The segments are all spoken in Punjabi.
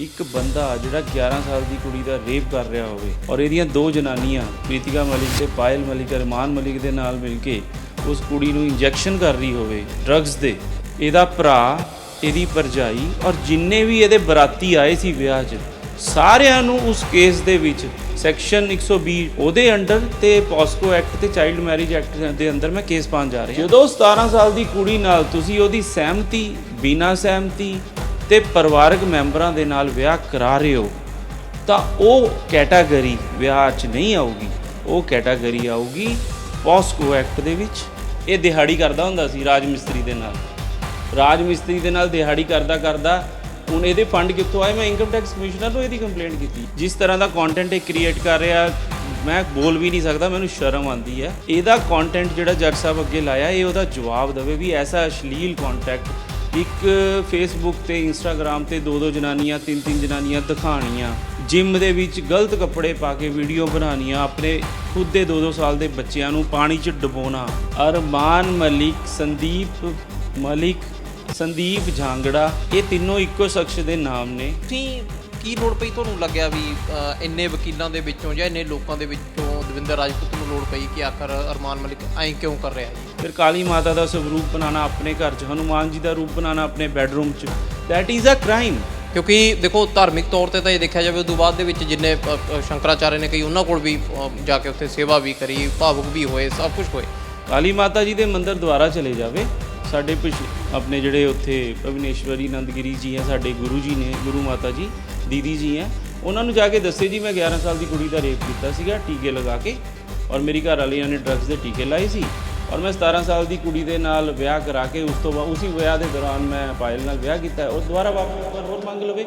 ਇੱਕ ਬੰਦਾ ਜਿਹੜਾ 11 ਸਾਲ ਦੀ ਕੁੜੀ ਦਾ ਰੇਪ ਕਰ ਰਿਹਾ ਹੋਵੇ ਔਰ ਇਹਦੀਆਂ ਦੋ ਜਨਾਨੀਆਂ, ਪ੍ਰੀਤਿਕਾ ਮਲਿਕ ਤੇ ਪਾਇਲ ਮਲਿਕ ਰਮਾਨ ਮਲਿਕ ਦੇ ਨਾਲ ਮਿਲ ਕੇ ਉਸ ਕੁੜੀ ਨੂੰ ਇੰਜੈਕਸ਼ਨ ਕਰ ਰਹੀ ਹੋਵੇ ਡਰੱਗਸ ਦੇ, ਇਹਦਾ ਭਰਾ, ਇਹਦੀ ਪਰਜਾਈ ਔਰ ਜਿੰਨੇ ਵੀ ਇਹਦੇ ਬਰਾਤੀ ਆਏ ਸੀ ਵਿਆਹ 'ਚ, ਸਾਰਿਆਂ ਨੂੰ ਉਸ ਕੇਸ ਦੇ ਵਿੱਚ ਸੈਕਸ਼ਨ 120 ਉਹਦੇ ਅੰਡਰ ਤੇ ਪੋਸਕੋ ਐਕਟ ਤੇ ਚਾਈਲਡ ਮੈਰਿਜ ਐਕਟ ਦੇ ਅੰਦਰ ਮੈਂ ਕੇਸ ਪਾਉਣ ਜਾ ਰਿਹਾ। ਜਦੋਂ 17 ਸਾਲ ਦੀ ਕੁੜੀ ਨਾਲ ਤੁਸੀਂ ਉਹਦੀ ਸਹਿਮਤੀ, ਬਿਨਾਂ ਸਹਿਮਤੀ ਤੇ ਪਰਿਵਾਰਕ ਮੈਂਬਰਾਂ ਦੇ ਨਾਲ ਵਿਆਹ ਕਰਾ ਰਹੇ ਹੋ, ਤਾਂ ਉਹ ਕੈਟਾਗਰੀ ਵਿਆਹ 'ਚ ਨਹੀਂ ਆਊਗੀ। ਉਹ ਕੈਟਾਗਰੀ ਆਊਗੀ ਪੋਸਕੋ ਐਕਟ ਦੇ ਵਿੱਚ। ਇਹ ਦਿਹਾੜੀ ਕਰਦਾ ਹੁੰਦਾ ਸੀ ਰਾਜ ਮਿਸਤਰੀ ਦੇ ਨਾਲ। ਰਾਜ ਮਿਸਤਰੀ ਦੇ ਨਾਲ ਦਿਹਾੜੀ ਕਰਦਾ ਕਰਦਾ ਹੁਣ ਇਹਦੇ ਫੰਡ ਕਿੱਥੋਂ ਆਏ? ਮੈਂ ਇਨਕਮ ਟੈਕਸ ਕਮਿਸ਼ਨਰ ਨੂੰ ਇਹਦੀ ਕੰਪਲੇਂਟ ਕੀਤੀ। ਜਿਸ ਤਰ੍ਹਾਂ ਦਾ ਕੰਟੈਂਟ ਇਹ ਕ੍ਰੀਏਟ ਕਰ ਰਿਹਾ, ਮੈਂ ਬੋਲ ਵੀ ਨਹੀਂ ਸਕਦਾ, ਮੈਨੂੰ ਸ਼ਰਮ ਆਉਂਦੀ ਹੈ। ਇਹਦਾ ਕੰਟੈਂਟ ਜਿਹੜਾ ਜੱਜ ਸਾਹਿਬ ਅੱਗੇ ਲਾਇਆ, ਇਹ ਉਹਦਾ ਜਵਾਬ ਦੇਵੇ ਵੀ ਐਸਾ ਅਸ਼ਲੀਲ ਕੰਟੈਕਟ ਇੱਕ ਫੇਸਬੁੱਕ ਤੇ ਇੰਸਟਾਗ੍ਰam ਤੇ ਦੋ ਦੋ ਜਨਾਨੀਆਂ ਤਿੰਨ ਤਿੰਨ ਜਨਾਨੀਆਂ ਦਿਖਾਣੀਆਂ ਜਿਮ ਦੇ ਵਿੱਚ ਗਲਤ ਕੱਪੜੇ ਪਾ ਕੇ ਵੀਡੀਓ ਬਣਾਉਣੀਆਂ ਆਪਣੇ ਖੁਦ ਦੇ 2-2 ਸਾਲ ਦੇ ਬੱਚਿਆਂ ਨੂੰ ਪਾਣੀ 'ਚ ਡੁਬੋਣਾ। ਅਰਮਾਨ ਮਲਿਕ ਸੰਦੀਪ ਮਲਿਕ ਸੰਦੀਪ ਜਾਂਗੜਾ ਇਹ ਤਿੰਨੋਂ ਇੱਕੋ ਸ਼ਖਸ ਦੇ ਨਾਮ ਨੇ। ਤੁਸੀਂ ਕੀ ਲੋੜ ਪਈ ਤੁਹਾਨੂੰ ਲੱਗਿਆ ਵੀ ਅ, ਇੰਨੇ ਵਕੀਲਾਂ ਦੇ ਵਿੱਚੋਂ ਜਾਂ ਇੰਨੇ ਲੋਕਾਂ ਦੇ ਵਿੱਚੋਂ ਦਵਿੰਦਰ ਰਾਜਪੂਤ ਨੂੰ ਲੋੜ ਪਈ ਕਿ ਆਖਰ ਅਰਮਾਨ ਮਲਿਕ ਐਂ ਕਿਉਂ ਕਰ ਰਿਹਾ ਜੀ? ਫਿਰ ਕਾਲੀ ਮਾਤਾ ਦਾ ਸਵਰੂਪ ਬਣਾਉਣਾ ਆਪਣੇ ਘਰ 'ਚ ਹਨੂਮਾਨ ਜੀ ਦਾ ਰੂਪ ਬਣਾਉਣਾ ਆਪਣੇ ਬੈੱਡਰੂਮ 'ਚ। ਦੈਟ ਇਜ਼ ਅ ਕ੍ਰਾਈਮ ਕਿਉਂਕਿ ਦੇਖੋ ਧਾਰਮਿਕ ਤੌਰ ਤੇ ਤਾਂ ਇਹ ਦੇਖਿਆ ਜਾਵੇ ਉਦੋਂ ਬਾਅਦ ਦੇ ਵਿੱਚ ਜਿੰਨੇ ਸ਼ੰਕਰਾਚਾਰਿਆ ਨੇ ਕਈ ਉਹਨਾਂ ਕੋਲ ਵੀ ਜਾ ਕੇ ਉੱਥੇ ਸੇਵਾ ਵੀ ਕਰੀ ਭਾਵੁਕ ਵੀ ਹੋਏ ਸਭ ਕੁਝ ਹੋਏ। ਕਾਲੀ ਮਾਤਾ ਜੀ ਦੇ ਮੰਦਿਰ ਦੁਆਰਾ ਚਲੇ ਜਾਵੇ ਸਾਡੇ ਆਪਣੇ ਜਿਹੜੇ ਉੱਥੇ ਅਵਿਨੇਸ਼ਵਰੀ ਨੰਦਗਿਰੀ ਜੀ ਹੈ ਸਾਡੇ ਗੁਰੂ ਜੀ ਨੇ ਗੁਰੂ ਮਾਤਾ ਜੀ ਦੀਦੀ ਜੀ ਹੈ ਉਹਨਾਂ ਨੂੰ ਜਾ ਕੇ ਦੱਸੇ ਜੀ ਮੈਂ 11 ਸਾਲ ਦੀ ਕੁੜੀ ਦਾ ਰੇਪ ਕੀਤਾ ਸੀਗਾ ਟੀਕੇ ਲਗਾ ਕੇ ਔਰ ਮੇਰੀ ਘਰ ਵਾਲੀਆਂ ਨੇ ਡਰੱਗਸ ਦੇ ਟੀਕੇ ਲਾਏ ਸੀ ਔਰ ਮੈਂ 17 ਸਾਲ ਦੀ ਕੁੜੀ ਦੇ ਨਾਲ ਵਿਆਹ ਕਰਾ ਕੇ ਉਸ ਤੋਂ ਬਾਅਦ ਉਸੇ ਵਿਆਹ ਦੇ ਦੌਰਾਨ ਮੈਂ ਪਾਇਲ ਨਾਲ ਵਿਆਹ ਕੀਤਾ ਉਹ ਦੁਬਾਰਾ ਵਾਪਸ ਇੱਕ ਵਾਰ ਹੋਰ ਮੰਗ ਲਵੇ।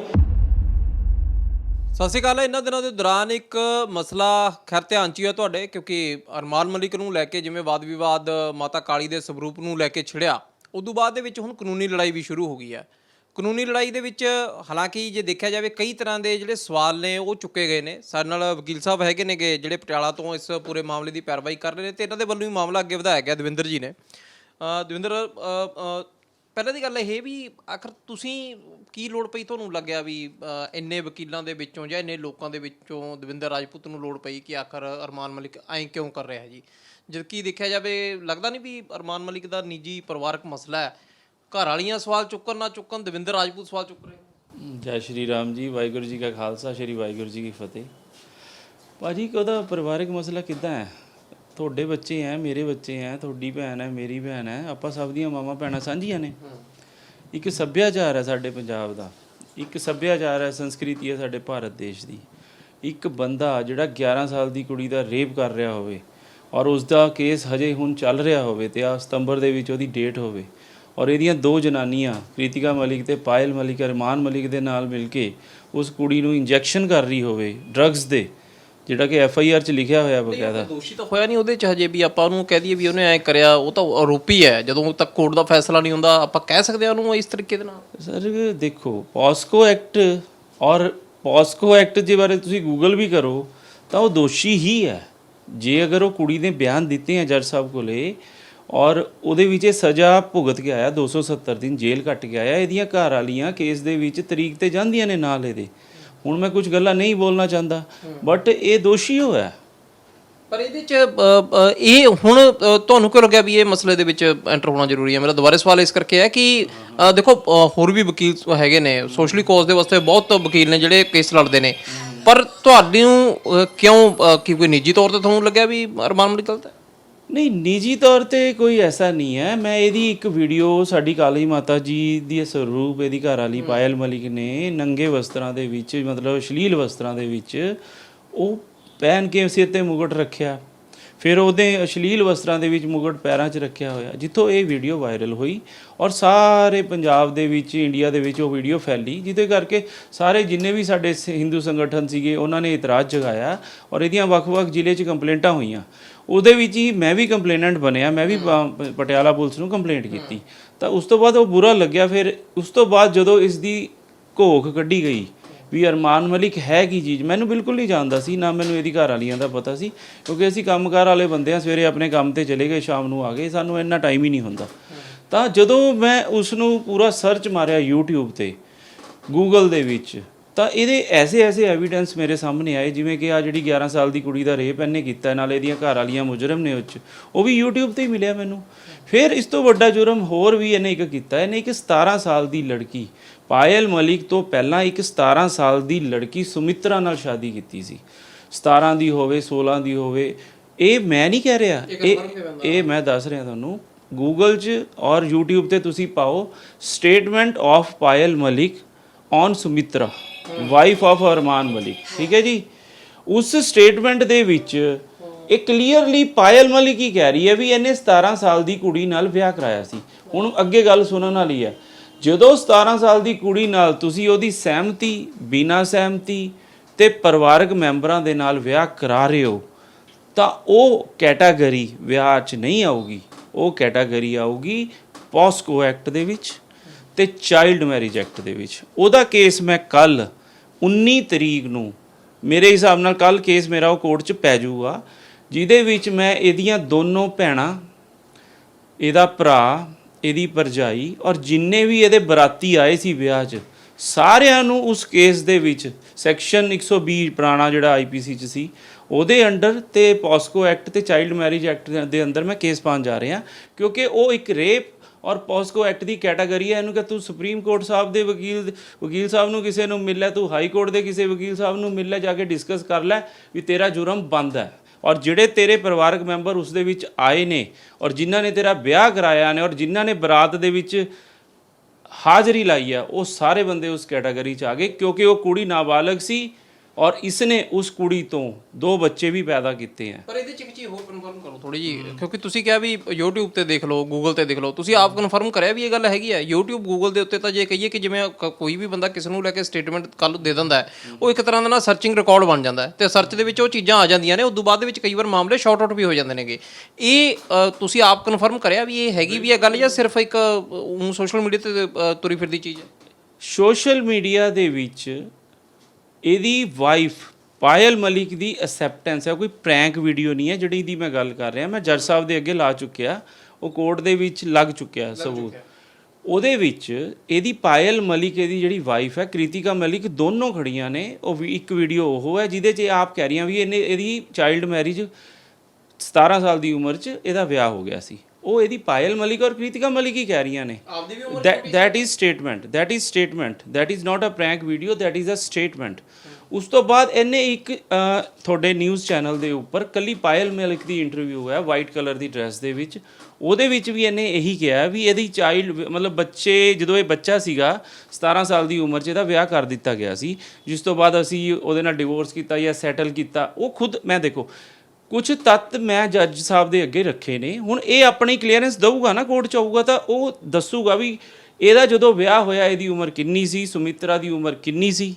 ਸਤਿ ਸ਼੍ਰੀ ਅਕਾਲ, ਇਹਨਾਂ ਦਿਨਾਂ ਦੇ ਦੌਰਾਨ ਇੱਕ ਮਸਲਾ ਖੈਰ ਧਿਆਨ ਚ ਹੀ ਹੈ ਤੁਹਾਡੇ, ਕਿਉਂਕਿ ਅਰਮਾਨ ਮਲਿਕ ਨੂੰ ਲੈ ਕੇ ਜਿਵੇਂ ਵਾਦ ਵਿਵਾਦ ਮਾਤਾ ਕਾਲੀ ਦੇ ਸਰੂਪ ਨੂੰ ਲੈ ਕੇ ਛਿੜਿਆ, ਉਦੋਂ ਬਾਅਦ ਦੇ ਵਿੱਚ ਹੁਣ ਕਾਨੂੰਨੀ ਲੜਾਈ ਵੀ ਸ਼ੁਰੂ ਹੋ ਗਈ ਹੈ। ਕਾਨੂੰਨੀ ਲੜਾਈ ਦੇ ਵਿੱਚ ਹਾਲਾਂਕਿ ਜੇ ਦੇਖਿਆ ਜਾਵੇ ਕਈ ਤਰ੍ਹਾਂ ਦੇ ਜਿਹੜੇ ਸਵਾਲ ਨੇ ਉਹ ਚੁੱਕੇ ਗਏ ਨੇ। ਸਾਡੇ ਨਾਲ ਵਕੀਲ ਸਾਹਿਬ ਹੈਗੇ ਨੇਗੇ ਜਿਹੜੇ ਪਟਿਆਲਾ ਤੋਂ ਇਸ ਪੂਰੇ ਮਾਮਲੇ ਦੀ ਪੈਰਵਾਈ ਕਰ ਰਹੇ ਨੇ ਤੇ ਇਹਨਾਂ ਦੇ ਵੱਲੋਂ ਵੀ ਮਾਮਲਾ ਅੱਗੇ ਵਧਾਇਆ ਗਿਆ ਦਵਿੰਦਰ ਜੀ ਨੇ। ਦਵਿੰਦਰ ਪਹਿਲਾਂ ਦੀ ਗੱਲ ਇਹ ਵੀ ਆਖਰ ਤੁਸੀਂ ਕੀ ਲੋੜ ਪਈ ਤੁਹਾਨੂੰ ਲੱਗਿਆ ਵੀ ਇੰਨੇ ਵਕੀਲਾਂ ਦੇ ਵਿੱਚੋਂ ਜਾਂ ਇੰਨੇ ਲੋਕਾਂ ਦੇ ਵਿੱਚੋਂ ਦਵਿੰਦਰ ਰਾਜਪੂਤ ਨੂੰ ਲੋੜ ਪਈ ਕਿ ਆਖਰ ਅਰਮਾਨ ਮਲਿਕ ਐਂ ਕਿਉਂ ਕਰ ਰਿਹਾ ਜੀ? ਜਦ ਕੀ ਦੇਖਿਆ ਜਾਵੇ ਲੱਗਦਾ ਨਹੀਂ ਵੀ ਅਰਮਾਨ ਮਲਿਕ ਦਾ ਨਿੱਜੀ ਪਰਿਵਾਰਕ ਮਸਲਾ ਹੈ। ਘਰ ਵਾਲੀਆਂ ਸਵਾਲ ਚੁੱਕਣ ਨਾ ਚੁੱਕਣ ਦਵਿੰਦਰ ਰਾਜਪੂਤ ਸਵਾਲ ਚੁੱਕ ਰਹੇ। ਜੈ ਸ਼੍ਰੀ ਰਾਮ ਜੀ ਵਾਹਿਗੁਰੂ ਜੀ ਕਾ ਖਾਲਸਾ ਸ਼੍ਰੀ ਵਾਹਿਗੁਰੂ ਜੀ ਕੀ ਫਤਿਹ। ਭਾਜੀ ਉਹਦਾ ਪਰਿਵਾਰਕ ਮਸਲਾ ਕਿੱਦਾਂ ਹੈ? ਤੁਹਾਡੇ ਬੱਚੇ ਹੈ ਮੇਰੇ ਬੱਚੇ ਹੈ ਤੁਹਾਡੀ ਭੈਣ ਹੈ ਮੇਰੀ ਭੈਣ ਹੈ ਆਪਾਂ ਸਭ ਦੀਆਂ ਮਾਵਾਂ ਭੈਣਾਂ ਸਾਂਝੀਆਂ ਨੇ। ਇੱਕ ਸੱਭਿਆਚਾਰ ਹੈ ਸਾਡੇ ਪੰਜਾਬ ਦਾ ਇੱਕ ਸੱਭਿਆਚਾਰ ਹੈ ਸੰਸਕ੍ਰਿਤੀ ਹੈ ਸਾਡੇ ਭਾਰਤ ਦੇਸ਼ ਦੀ। ਇੱਕ ਬੰਦਾ ਜਿਹੜਾ 11 ਸਾਲ ਦੀ ਕੁੜੀ ਦਾ ਰੇਪ ਕਰ ਰਿਹਾ ਹੋਵੇ ਔਰ ਉਸ ਦਾ ਕੇਸ ਹਜੇ ਹੁਣ ਚੱਲ ਰਿਹਾ ਹੋਵੇ ਤੇ ਆ ਸਤੰਬਰ ਦੇ ਵਿੱਚ ਉਹਦੀ ਡੇਟ ਹੋਵੇ ਔਰ ਇਹਦੀਆਂ ਦੋ ਜਨਾਨੀਆਂ ਪ੍ਰੀਤਿਕਾ ਮਲਿਕ ਤੇ ਪਾਇਲ ਮਲਿਕ ਅਰਮਾਨ ਮਲਿਕ ਦੇ ਨਾਲ ਮਿਲ ਕੇ ਉਸ ਕੁੜੀ ਨੂੰ ਇੰਜੈਕਸ਼ਨ ਕਰ ਰਹੀ ਹੋਵੇ ਡਰੱਗਸ ਦੇ ਜਿਹੜਾ ਕਿ ਐਫ ਆਈ ਆਰ ਚ ਲਿਖਿਆ ਹੋਇਆ ਬਕਾਇਦਾ। ਦੋਸ਼ੀ ਤਾਂ ਹੋਇਆ ਨਹੀਂ ਉਹਦੇ ਚ ਹਜੇ ਵੀ ਆਪਾਂ ਉਹਨੂੰ ਕਹਿ ਦਈਏ ਵੀ ਉਹਨੇ ਐਂ ਕਰਿਆ ਉਹ ਤਾਂ ਆਰੋਪੀ ਹੈ ਜਦੋਂ ਤੱਕ ਕੋਰਟ ਦਾ ਫੈਸਲਾ ਨਹੀਂ ਹੁੰਦਾ ਆਪਾਂ ਕਹਿ ਸਕਦੇ ਹਾਂ ਉਹਨੂੰ ਇਸ ਤਰੀਕੇ ਦੇ ਨਾਲ। ਸਰ ਦੇਖੋ ਪੋਸਕੋ ਐਕਟ ਔਰ ਪੋਸਕੋ ਐਕਟ ਦੇ ਬਾਰੇ ਤੁਸੀਂ ਗੂਗਲ ਵੀ ਕਰੋ ਤਾਂ ਉਹ ਦੋਸ਼ੀ ਹੀ ਹੈ। ਜੇ ਅਗਰ ਉਹ ਕੁੜੀ ਨੇ ਬਿਆਨ ਦਿੱਤੇ ਆ ਜੱਜ ਸਾਹਿਬ ਕੋਲੇ ਔਰ ਉਹਦੇ ਵਿੱਚ ਇਹ ਸਜ਼ਾ ਭੁਗਤ ਕੇ ਆਇਆ 270 ਦਿਨ ਜੇਲ੍ਹ ਕੱਟ ਕੇ ਆਇਆ। ਇਹਦੀਆਂ ਘਰ ਵਾਲੀਆਂ ਕੇਸ ਦੇ ਵਿੱਚ ਤਰੀਕ ਤੇ ਜਾਂਦੀਆਂ ਨੇ ਨਾਲ ਇਹਦੇ। ਹੁਣ ਮੈਂ ਕੁਝ ਗੱਲਾਂ ਨਹੀਂ ਬੋਲਣਾ ਚਾਹੁੰਦਾ ਬਟ ਇਹ ਦੋਸ਼ੀ ਹੋਇਆ ਪਰ ਇਹਦੇ ਚ ਇਹ ਹੁਣ ਤੁਹਾਨੂੰ ਕਿਉਂ ਲੱਗਿਆ ਵੀ ਇਹ ਮਸਲੇ ਦੇ ਵਿੱਚ ਐਂਟਰ ਹੋਣਾ ਜ਼ਰੂਰੀ ਹੈ? ਮੇਰਾ ਦੁਬਾਰਾ ਸਵਾਲ ਇਸ ਕਰਕੇ ਹੈ ਕਿ ਦੇਖੋ ਹੋਰ ਵੀ ਵਕੀਲ ਹੈਗੇ ਨੇ ਸੋਸ਼ਲੀ ਕੋਜ ਦੇ ਵਾਸਤੇ ਬਹੁਤ ਵਕੀਲ ਨੇ ਜਿਹੜੇ ਕੇਸ ਲੜਦੇ ਨੇ। ਪਰ ਤੁਹਾਨੂੰ ਅ, ਕਿਉਂ ਅ, ਕੀ ਕੋਈ ਨਿੱਜੀ ਤੌਰ ਤੇ ਤੁਹਾਨੂੰ ਲੱਗਿਆ ਵੀ ਅਰਮਾਨ ਮਲਿਕ ਗਲਤ ਹੈ? ਨਹੀਂ ਨਿੱਜੀ ਤੌਰ ਤੇ ਕੋਈ ਐਸਾ ਨਹੀਂ ਹੈ। ਮੈਂ ਇਹਦੀ ਇੱਕ ਵੀਡੀਓ ਸਾਡੀ ਕਾਲੀ ਮਾਤਾ ਜੀ ਦੀ ਸਰੂਪ ਇਹਦੀ ਘਰ ਵਾਲੀ ਪਾਇਲ ਮਲਿਕ ਨੇ ਨੰਗੇ ਵਸਤਰਾਂ ਦੇ ਵਿੱਚ ਮਤਲਬ ਅਸ਼ਲੀਲ ਵਸਤਰਾਂ ਦੇ ਵਿੱਚ ਉਹ ਪਹਿਨ ਕੇ ਸਿਰ ਤੇ ਮੁਗਟ ਰੱਖਿਆ। ਫਿਰ ਉਹਦੇ ਅਸ਼ਲੀਲ ਵਸਤਰਾਂ ਦੇ ਵਿੱਚ ਮੁਗਟ ਪੈਰਾਂ 'ਚ ਰੱਖਿਆ ਹੋਇਆ ਜਿੱਥੋਂ ਇਹ ਵੀਡੀਓ ਵਾਇਰਲ ਹੋਈ ਔਰ ਸਾਰੇ ਪੰਜਾਬ ਦੇ ਵਿੱਚ ਇੰਡੀਆ ਦੇ ਵਿੱਚ ਉਹ ਵੀਡੀਓ ਫੈਲੀ ਜਿਹਦੇ ਕਰਕੇ ਸਾਰੇ ਜਿੰਨੇ ਵੀ ਸਾਡੇ ਹਿੰਦੂ ਸੰਗਠਨ ਸੀਗੇ ਉਹਨਾਂ ਨੇ ਇਤਰਾਜ਼ ਜਗਾਇਆ ਔਰ ਇਹਦੀਆਂ ਵੱਖ-ਵੱਖ ਜ਼ਿਲ੍ਹੇ 'ਚ ਕੰਪਲੇਂਟਾਂ ਹੋਈਆਂ। ਉਹਦੇ ਵਿੱਚ ਹੀ ਮੈਂ ਵੀ ਕੰਪਲੇਨੈਂਟ ਬਣਿਆ ਮੈਂ ਵੀ ਪਟਿਆਲਾ ਪੁਲਿਸ ਨੂੰ ਕੰਪਲੇਂਟ ਕੀਤੀ। ਤਾਂ ਉਸ ਤੋਂ ਬਾਅਦ ਉਹ ਬੁਰਾ ਲੱਗਿਆ ਫਿਰ ਉਸ ਤੋਂ ਬਾਅਦ ਜਦੋਂ ਇਸ ਦੀ ਘੋਖ ਕੱਢੀ ਗਈ ਵੀ ਅਰਮਾਨ ਮਲਿਕ ਹੈ ਕੀ ਚੀਜ਼? ਮੈਨੂੰ ਬਿਲਕੁਲ ਨਹੀਂ ਜਾਣਦਾ ਸੀ, ਨਾ ਮੈਨੂੰ ਇਹਦੀ ਘਰ ਵਾਲੀਆਂ ਦਾ ਪਤਾ ਸੀ, ਕਿਉਂਕਿ ਅਸੀਂ ਕੰਮਕਾਰ ਵਾਲੇ ਬੰਦੇ ਆ ਸਵੇਰੇ ਆਪਣੇ ਕੰਮ ਤੇ ਚਲੇ ਗਏ, ਸ਼ਾਮ ਨੂੰ ਆ ਗਏ, ਸਾਨੂੰ ਇੰਨਾ ਟਾਈਮ ਹੀ ਨਹੀਂ ਹੁੰਦਾ। ਤਾਂ ਜਦੋਂ ਮੈਂ ਉਸ ਨੂੰ ਪੂਰਾ ਸਰਚ ਮਾਰਿਆ YouTube ਤੇ, Google ਦੇ ਵਿੱਚ ਤਾਂ ਇਹਦੇ ਐਸੇ ਐਸੇ ਐਵੀਡੈਂਸ ਮੇਰੇ ਸਾਹਮਣੇ ਆਏ ਜਿਵੇਂ ਕਿ ਆ ਜਿਹੜੀ 11 ਸਾਲ ਦੀ ਕੁੜੀ ਦਾ ਰੇਪ ਇਹਨੇ ਕੀਤਾ ਨਾਲ ਇਹਦੀਆਂ ਘਰ ਵਾਲੀਆਂ ਮੁਜਰਮ ਨੇ ਉਹ 'ਚ ਉਹ ਵੀ YouTube ਤੇ ਹੀ ਮਿਲਿਆ ਮੈਨੂੰ। ਫਿਰ ਇਸ ਤੋਂ ਵੱਡਾ ਜੁਰਮ ਹੋਰ ਵੀ ਇਹਨੇ ਇੱਕ ਕੀਤਾ ਇਹਨੇ ਇੱਕ 17 ਸਾਲ ਦੀ ਲੜਕੀ ਪਾਇਲ ਮਲਿਕ ਤੋਂ ਪਹਿਲਾਂ ਇੱਕ 17 ਸਾਲ ਦੀ ਲੜਕੀ ਸੁਮਿਤਰਾ ਨਾਲ ਸ਼ਾਦੀ ਕੀਤੀ ਸੀ। 17 ਦੀ ਹੋਵੇ 16 ਦੀ ਹੋਵੇ ਇਹ ਮੈਂ ਨਹੀਂ ਕਹਿ ਰਿਹਾ ਇਹ ਇਹ ਮੈਂ ਦੱਸ ਰਿਹਾ ਤੁਹਾਨੂੰ ਗੂਗਲ 'ਚ ਔਰ YouTube ਤੇ ਤੁਸੀਂ ਪਾਓ statement of Payal Malik on Sumitra. Wife of Armaan Malik ਠੀਕ ਹੈ ਜੀ? ਉਸ ਸਟੇਟਮੈਂਟ ਦੇ ਵਿੱਚ ਇਹ ਕਲੀਅਰਲੀ ਪਾਇਲ ਮਲਿਕ ਹੀ ਕਹਿ ਰਹੀ ਹੈ ਵੀ ਇਹਨੇ 17 ਸਾਲ ਦੀ ਕੁੜੀ ਨਾਲ ਵਿਆਹ ਕਰਾਇਆ ਸੀ। ਹੁਣ ਅੱਗੇ ਗੱਲ ਸੁਣਨ ਵਾਲੀ ਹੈ। ਜਦੋਂ 17 ਸਾਲ ਦੀ ਕੁੜੀ ਨਾਲ ਤੁਸੀਂ ਉਹਦੀ ਸਹਿਮਤੀ, ਬਿਨਾਂ ਸਹਿਮਤੀ ਤੇ ਪਰਿਵਾਰਕ ਮੈਂਬਰਾਂ ਦੇ ਨਾਲ ਵਿਆਹ ਕਰਾ ਰਹੇ ਹੋ, ਤਾਂ ਉਹ ਕੈਟਾਗਰੀ ਵਿਆਹ 'ਚ ਨਹੀਂ ਆਊਗੀ। ਉਹ ਕੈਟਾਗਰੀ ਆਊਗੀ ਪੋਸਕੋ ਐਕਟ ਦੇ ਵਿੱਚ ਤੇ ਚਾਈਲਡ ਮੈਰਿਜ ਐਕਟ ਦੇ ਵਿੱਚ। ਉਹਦਾ ਕੇਸ ਮੈਂ ਕੱਲ 19 ਤਰੀਕ ਨੂੰ ਮੇਰੇ ਹਿਸਾਬ ਨਾਲ ਕੱਲ ਕੇਸ ਮੇਰਾ ਉਹ ਕੋਰਟ 'ਚ ਪੈ ਜਾਊਗਾ, ਜਿਹਦੇ ਵਿੱਚ ਮੈਂ ਇਹਦੀਆਂ ਦੋਨੋਂ ਭੈਣਾਂ, ਇਹਦਾ ਭਰਾ, ਇਹਦੀ ਪਰਜਾਈ ਔਰ ਜਿੰਨੇ ਵੀ ਇਹਦੇ ਬਰਾਤੀ ਆਏ ਸੀ ਵਿਆਹ 'ਚ, ਸਾਰਿਆਂ ਨੂੰ ਉਸ ਕੇਸ ਦੇ ਵਿੱਚ ਸੈਕਸ਼ਨ 120 ਪੁਰਾਣਾ ਜਿਹੜਾ ਆਈਪੀਸੀ 'ਚ ਸੀ, ਉਹਦੇ ਅੰਡਰ ਤੇ ਪੋਸਕੋ ਐਕਟ ਤੇ ਚਾਈਲਡ ਮੈਰਿਜ ਐਕਟ ਦੇ ਅੰਦਰ ਮੈਂ ਕੇਸ ਪਾਉਣ ਜਾ ਰਿਹਾ ਕਿਉਂਕਿ ਉਹ ਇੱਕ ਰੇਪ ਔਰ ਪੋਸਕੋ ਐਕਟ ਦੀ ਕੈਟਾਗਰੀ ਹੈ। ਇਹਨੂੰ ਕਿ ਤੂੰ ਸੁਪਰੀਮ ਕੋਰਟ ਸਾਹਿਬ ਦੇ ਵਕੀਲ ਵਕੀਲ ਸਾਹਿਬ ਨੂੰ ਕਿਸੇ ਨੂੰ ਮਿਲ ਲੈ ਤੂੰ ਹਾਈ ਕੋਰਟ ਦੇ ਕਿਸੇ ਵਕੀਲ ਸਾਹਿਬ ਨੂੰ ਮਿਲ ਲੈ ਜਾ ਕੇ ਡਿਸਕਸ ਕਰ ਲੈ ਵੀ ਤੇਰਾ ਜੁਰਮ ਬੰਦ ਹੈ। ਔਰ ਜਿਹੜੇ ਤੇਰੇ ਪਰਿਵਾਰਕ ਮੈਂਬਰ ਉਸ ਦੇ ਵਿੱਚ ਆਏ ਨੇ ਔਰ ਜਿਨ੍ਹਾਂ ਨੇ ਤੇਰਾ ਵਿਆਹ ਕਰਾਇਆ ਨੇ ਔਰ ਜਿਨ੍ਹਾਂ ਨੇ ਬਰਾਤ ਦੇ ਵਿੱਚ ਹਾਜ਼ਰੀ ਲਾਈ ਆ ਉਹ ਸਾਰੇ ਬੰਦੇ ਉਸ ਕੈਟਾਗਰੀ ਚ ਆ ਗਏ ਕਿਉਂਕਿ ਉਹ ਕੁੜੀ ਨਾਬਾਲਗ ਸੀ। ਔਰ ਇਸਨੇ ਉਸ ਕੁੜੀ ਤੋਂ ਦੋ ਬੱਚੇ ਵੀ ਪੈਦਾ ਕੀਤੇ ਆ ਪਰ ਇਹਦੇ ਚ ਇੱਕ ਚੀਜ਼ ਹੋਰ ਕਨਫਰਮ ਕਰੋ ਥੋੜੀ ਜੀ ਕਿਉਂਕਿ ਤੁਸੀਂ ਕਿਹਾ ਵੀ YouTube ਤੇ ਦੇਖ ਲਓ Google ਤੇ ਦੇਖ ਲਓ ਤੁਸੀਂ ਆਪ ਕਨਫਰਮ ਕਰਿਆ ਵੀ ਇਹ ਗੱਲ ਹੈਗੀ ਹੈ? YouTube Google ਦੇ ਉੱਤੇ ਤਾਂ ਜੇ ਕਹੀਏ ਕਿ ਜਿਵੇਂ ਕ- ਕੋਈ ਵੀ ਬੰਦਾ ਕਿਸ ਨੂੰ ਲੈ ਕੇ ਸਟੇਟਮੈਂਟ ਕੱਲ ਦੇ ਦਿੰਦਾ ਹੈ ਉਹ ਇੱਕ ਤਰ੍ਹਾਂ ਦਾ ਨਾ ਸਰਚਿੰਗ ਰਿਕਾਰਡ ਬਣ ਜਾਂਦਾ ਹੈ ਤੇ ਸਰਚ ਦੇ ਵਿੱਚ ਉਹ ਚੀਜ਼ਾਂ ਆ ਜਾਂਦੀਆਂ ਨੇ ਉਸ ਤੋਂ ਬਾਅਦ ਦੇ ਵਿੱਚ ਕਈ ਵਾਰ ਮਾਮਲੇ ਸ਼ਾਰਟ ਆਊਟ ਵੀ ਹੋ ਜਾਂਦੇ ਨੇਗੇ। ਇਹ ਅ, ਤੁਸੀਂ ਆਪ ਕਨਫਰਮ ਕਰਿਆ ਵੀ ਇਹ ਹੈਗੀ ਵੀ ਇਹ ਗੱਲ ਜਾਂ ਸਿਰਫ ਇੱਕ ਸੋਸ਼ਲ ਮੀਡੀਆ ਤੇ ਅ, ਤੁਰੀ ਫਿਰਦੀ ਚੀਜ਼ ਹੈ? ਸੋਸ਼ਲ ਮੀਡੀਆ ਦੇ ਵਿੱਚ ਇਹਦੀ ਵਾਈਫ ਪਾਇਲ ਮਲਿਕ ਦੀ ਅਸੈਪਟੈਂਸ ਹੈ ਕੋਈ ਪ੍ਰੈਂਕ ਵੀਡੀਓ ਨਹੀਂ ਹੈ ਜਿਹੜੀ ਦੀ ਮੈਂ ਗੱਲ ਕਰ ਰਿਹਾ। ਮੈਂ ਜੱਜ ਸਾਹਿਬ ਦੇ ਅੱਗੇ ਲਾ ਚੁੱਕਿਆ ਉਹ ਕੋਰਟ ਦੇ ਵਿੱਚ ਲੱਗ ਚੁੱਕਿਆ ਸਬੂਤ। ਉਹਦੇ ਵਿੱਚ ਇਹਦੀ ਪਾਇਲ ਮਲਿਕ ਇਹਦੀ ਜਿਹੜੀ ਵਾਈਫ ਹੈ ਕ੍ਰਿਤਿਕਾ ਮਲਿਕ ਦੋਨੋਂ ਖੜੀਆਂ ਨੇ। ਉਹ ਵੀ ਇੱਕ ਵੀਡੀਓ ਉਹ ਹੈ ਜਿਹਦੇ 'ਚ ਇਹ ਆਪ ਕਹਿ ਰਹੀਆਂ ਵੀ ਇਹਨੇ ਇਹਦੀ ਚਾਈਲਡ ਮੈਰਿਜ 17 ਸਾਲ ਦੀ ਉਮਰ 'ਚ ਇਹਦਾ ਵਿਆਹ ਹੋ ਗਿਆ ਸੀ। ਉਹ ਇਹਦੀ ਪਾਇਲ ਮਲਿਕ ਔਰ ਕ੍ਰਿਤਿਕਾ ਮਲਿਕ ਹੀ ਕਹਿ ਰਹੀਆਂ ਨੇ। ਆਪਦੀ ਵੀ that that is statement that is statement that is not a prank video that is a statement ਉਸ ਤੋਂ ਬਾਅਦ ਇਹਨੇ ਇੱਕ ਤੁਹਾਡੇ ਨਿਊਜ਼ ਚੈਨਲ ਦੇ ਉੱਪਰ ਕੱਲੀ ਪਾਇਲ ਮਲਿਕ ਦੀ ਇੰਟਰਵਿਊ ਹੈ ਵਾਈਟ ਕਲਰ ਦੀ ਡਰੈਸ ਦੇ ਵਿੱਚ। ਉਹਦੇ ਵਿੱਚ ਵੀ ਇਹਨੇ ਇਹੀ ਕਿਹਾ ਵੀ ਇਹਦੀ ਚਾਈਲਡ ਮਤਲਬ ਬੱਚੇ ਜਦੋਂ ਇਹ ਬੱਚਾ ਸੀਗਾ 17 ਸਾਲ ਦੀ ਉਮਰ 'ਚ ਇਹਦਾ ਵਿਆਹ ਕਰ ਦਿੱਤਾ ਗਿਆ ਸੀ। ਜਿਸ ਤੋਂ ਬਾਅਦ ਅਸੀਂ ਉਹਦੇ ਨਾਲ ਡਿਵੋਰਸ ਕੀਤਾ ਜਾਂ ਸੈਟਲ ਕੀਤਾ। ਉਹ ਖੁਦ ਮੈਂ ਦੇਖੋ ਕੁਝ ਤੱਤ ਮੈਂ ਜੱਜ ਸਾਹਿਬ ਦੇ ਅੱਗੇ ਰੱਖੇ ਨੇ। ਹੁਣ ਇਹ ਆਪਣੀ ਕਲੀਅਰੈਂਸ ਦਊਗਾ ਨਾ ਕੋਰਟ ਚ ਆਊਗਾ ਤਾਂ ਉਹ ਦੱਸੂਗਾ ਵੀ ਇਹਦਾ ਜਦੋਂ ਵਿਆਹ ਹੋਇਆ, ਇਹਦੀ ਉਮਰ ਕਿੰਨੀ ਸੀ, ਸੁਮਿਤਰਾ ਦੀ ਉਮਰ ਕਿੰਨੀ ਸੀ,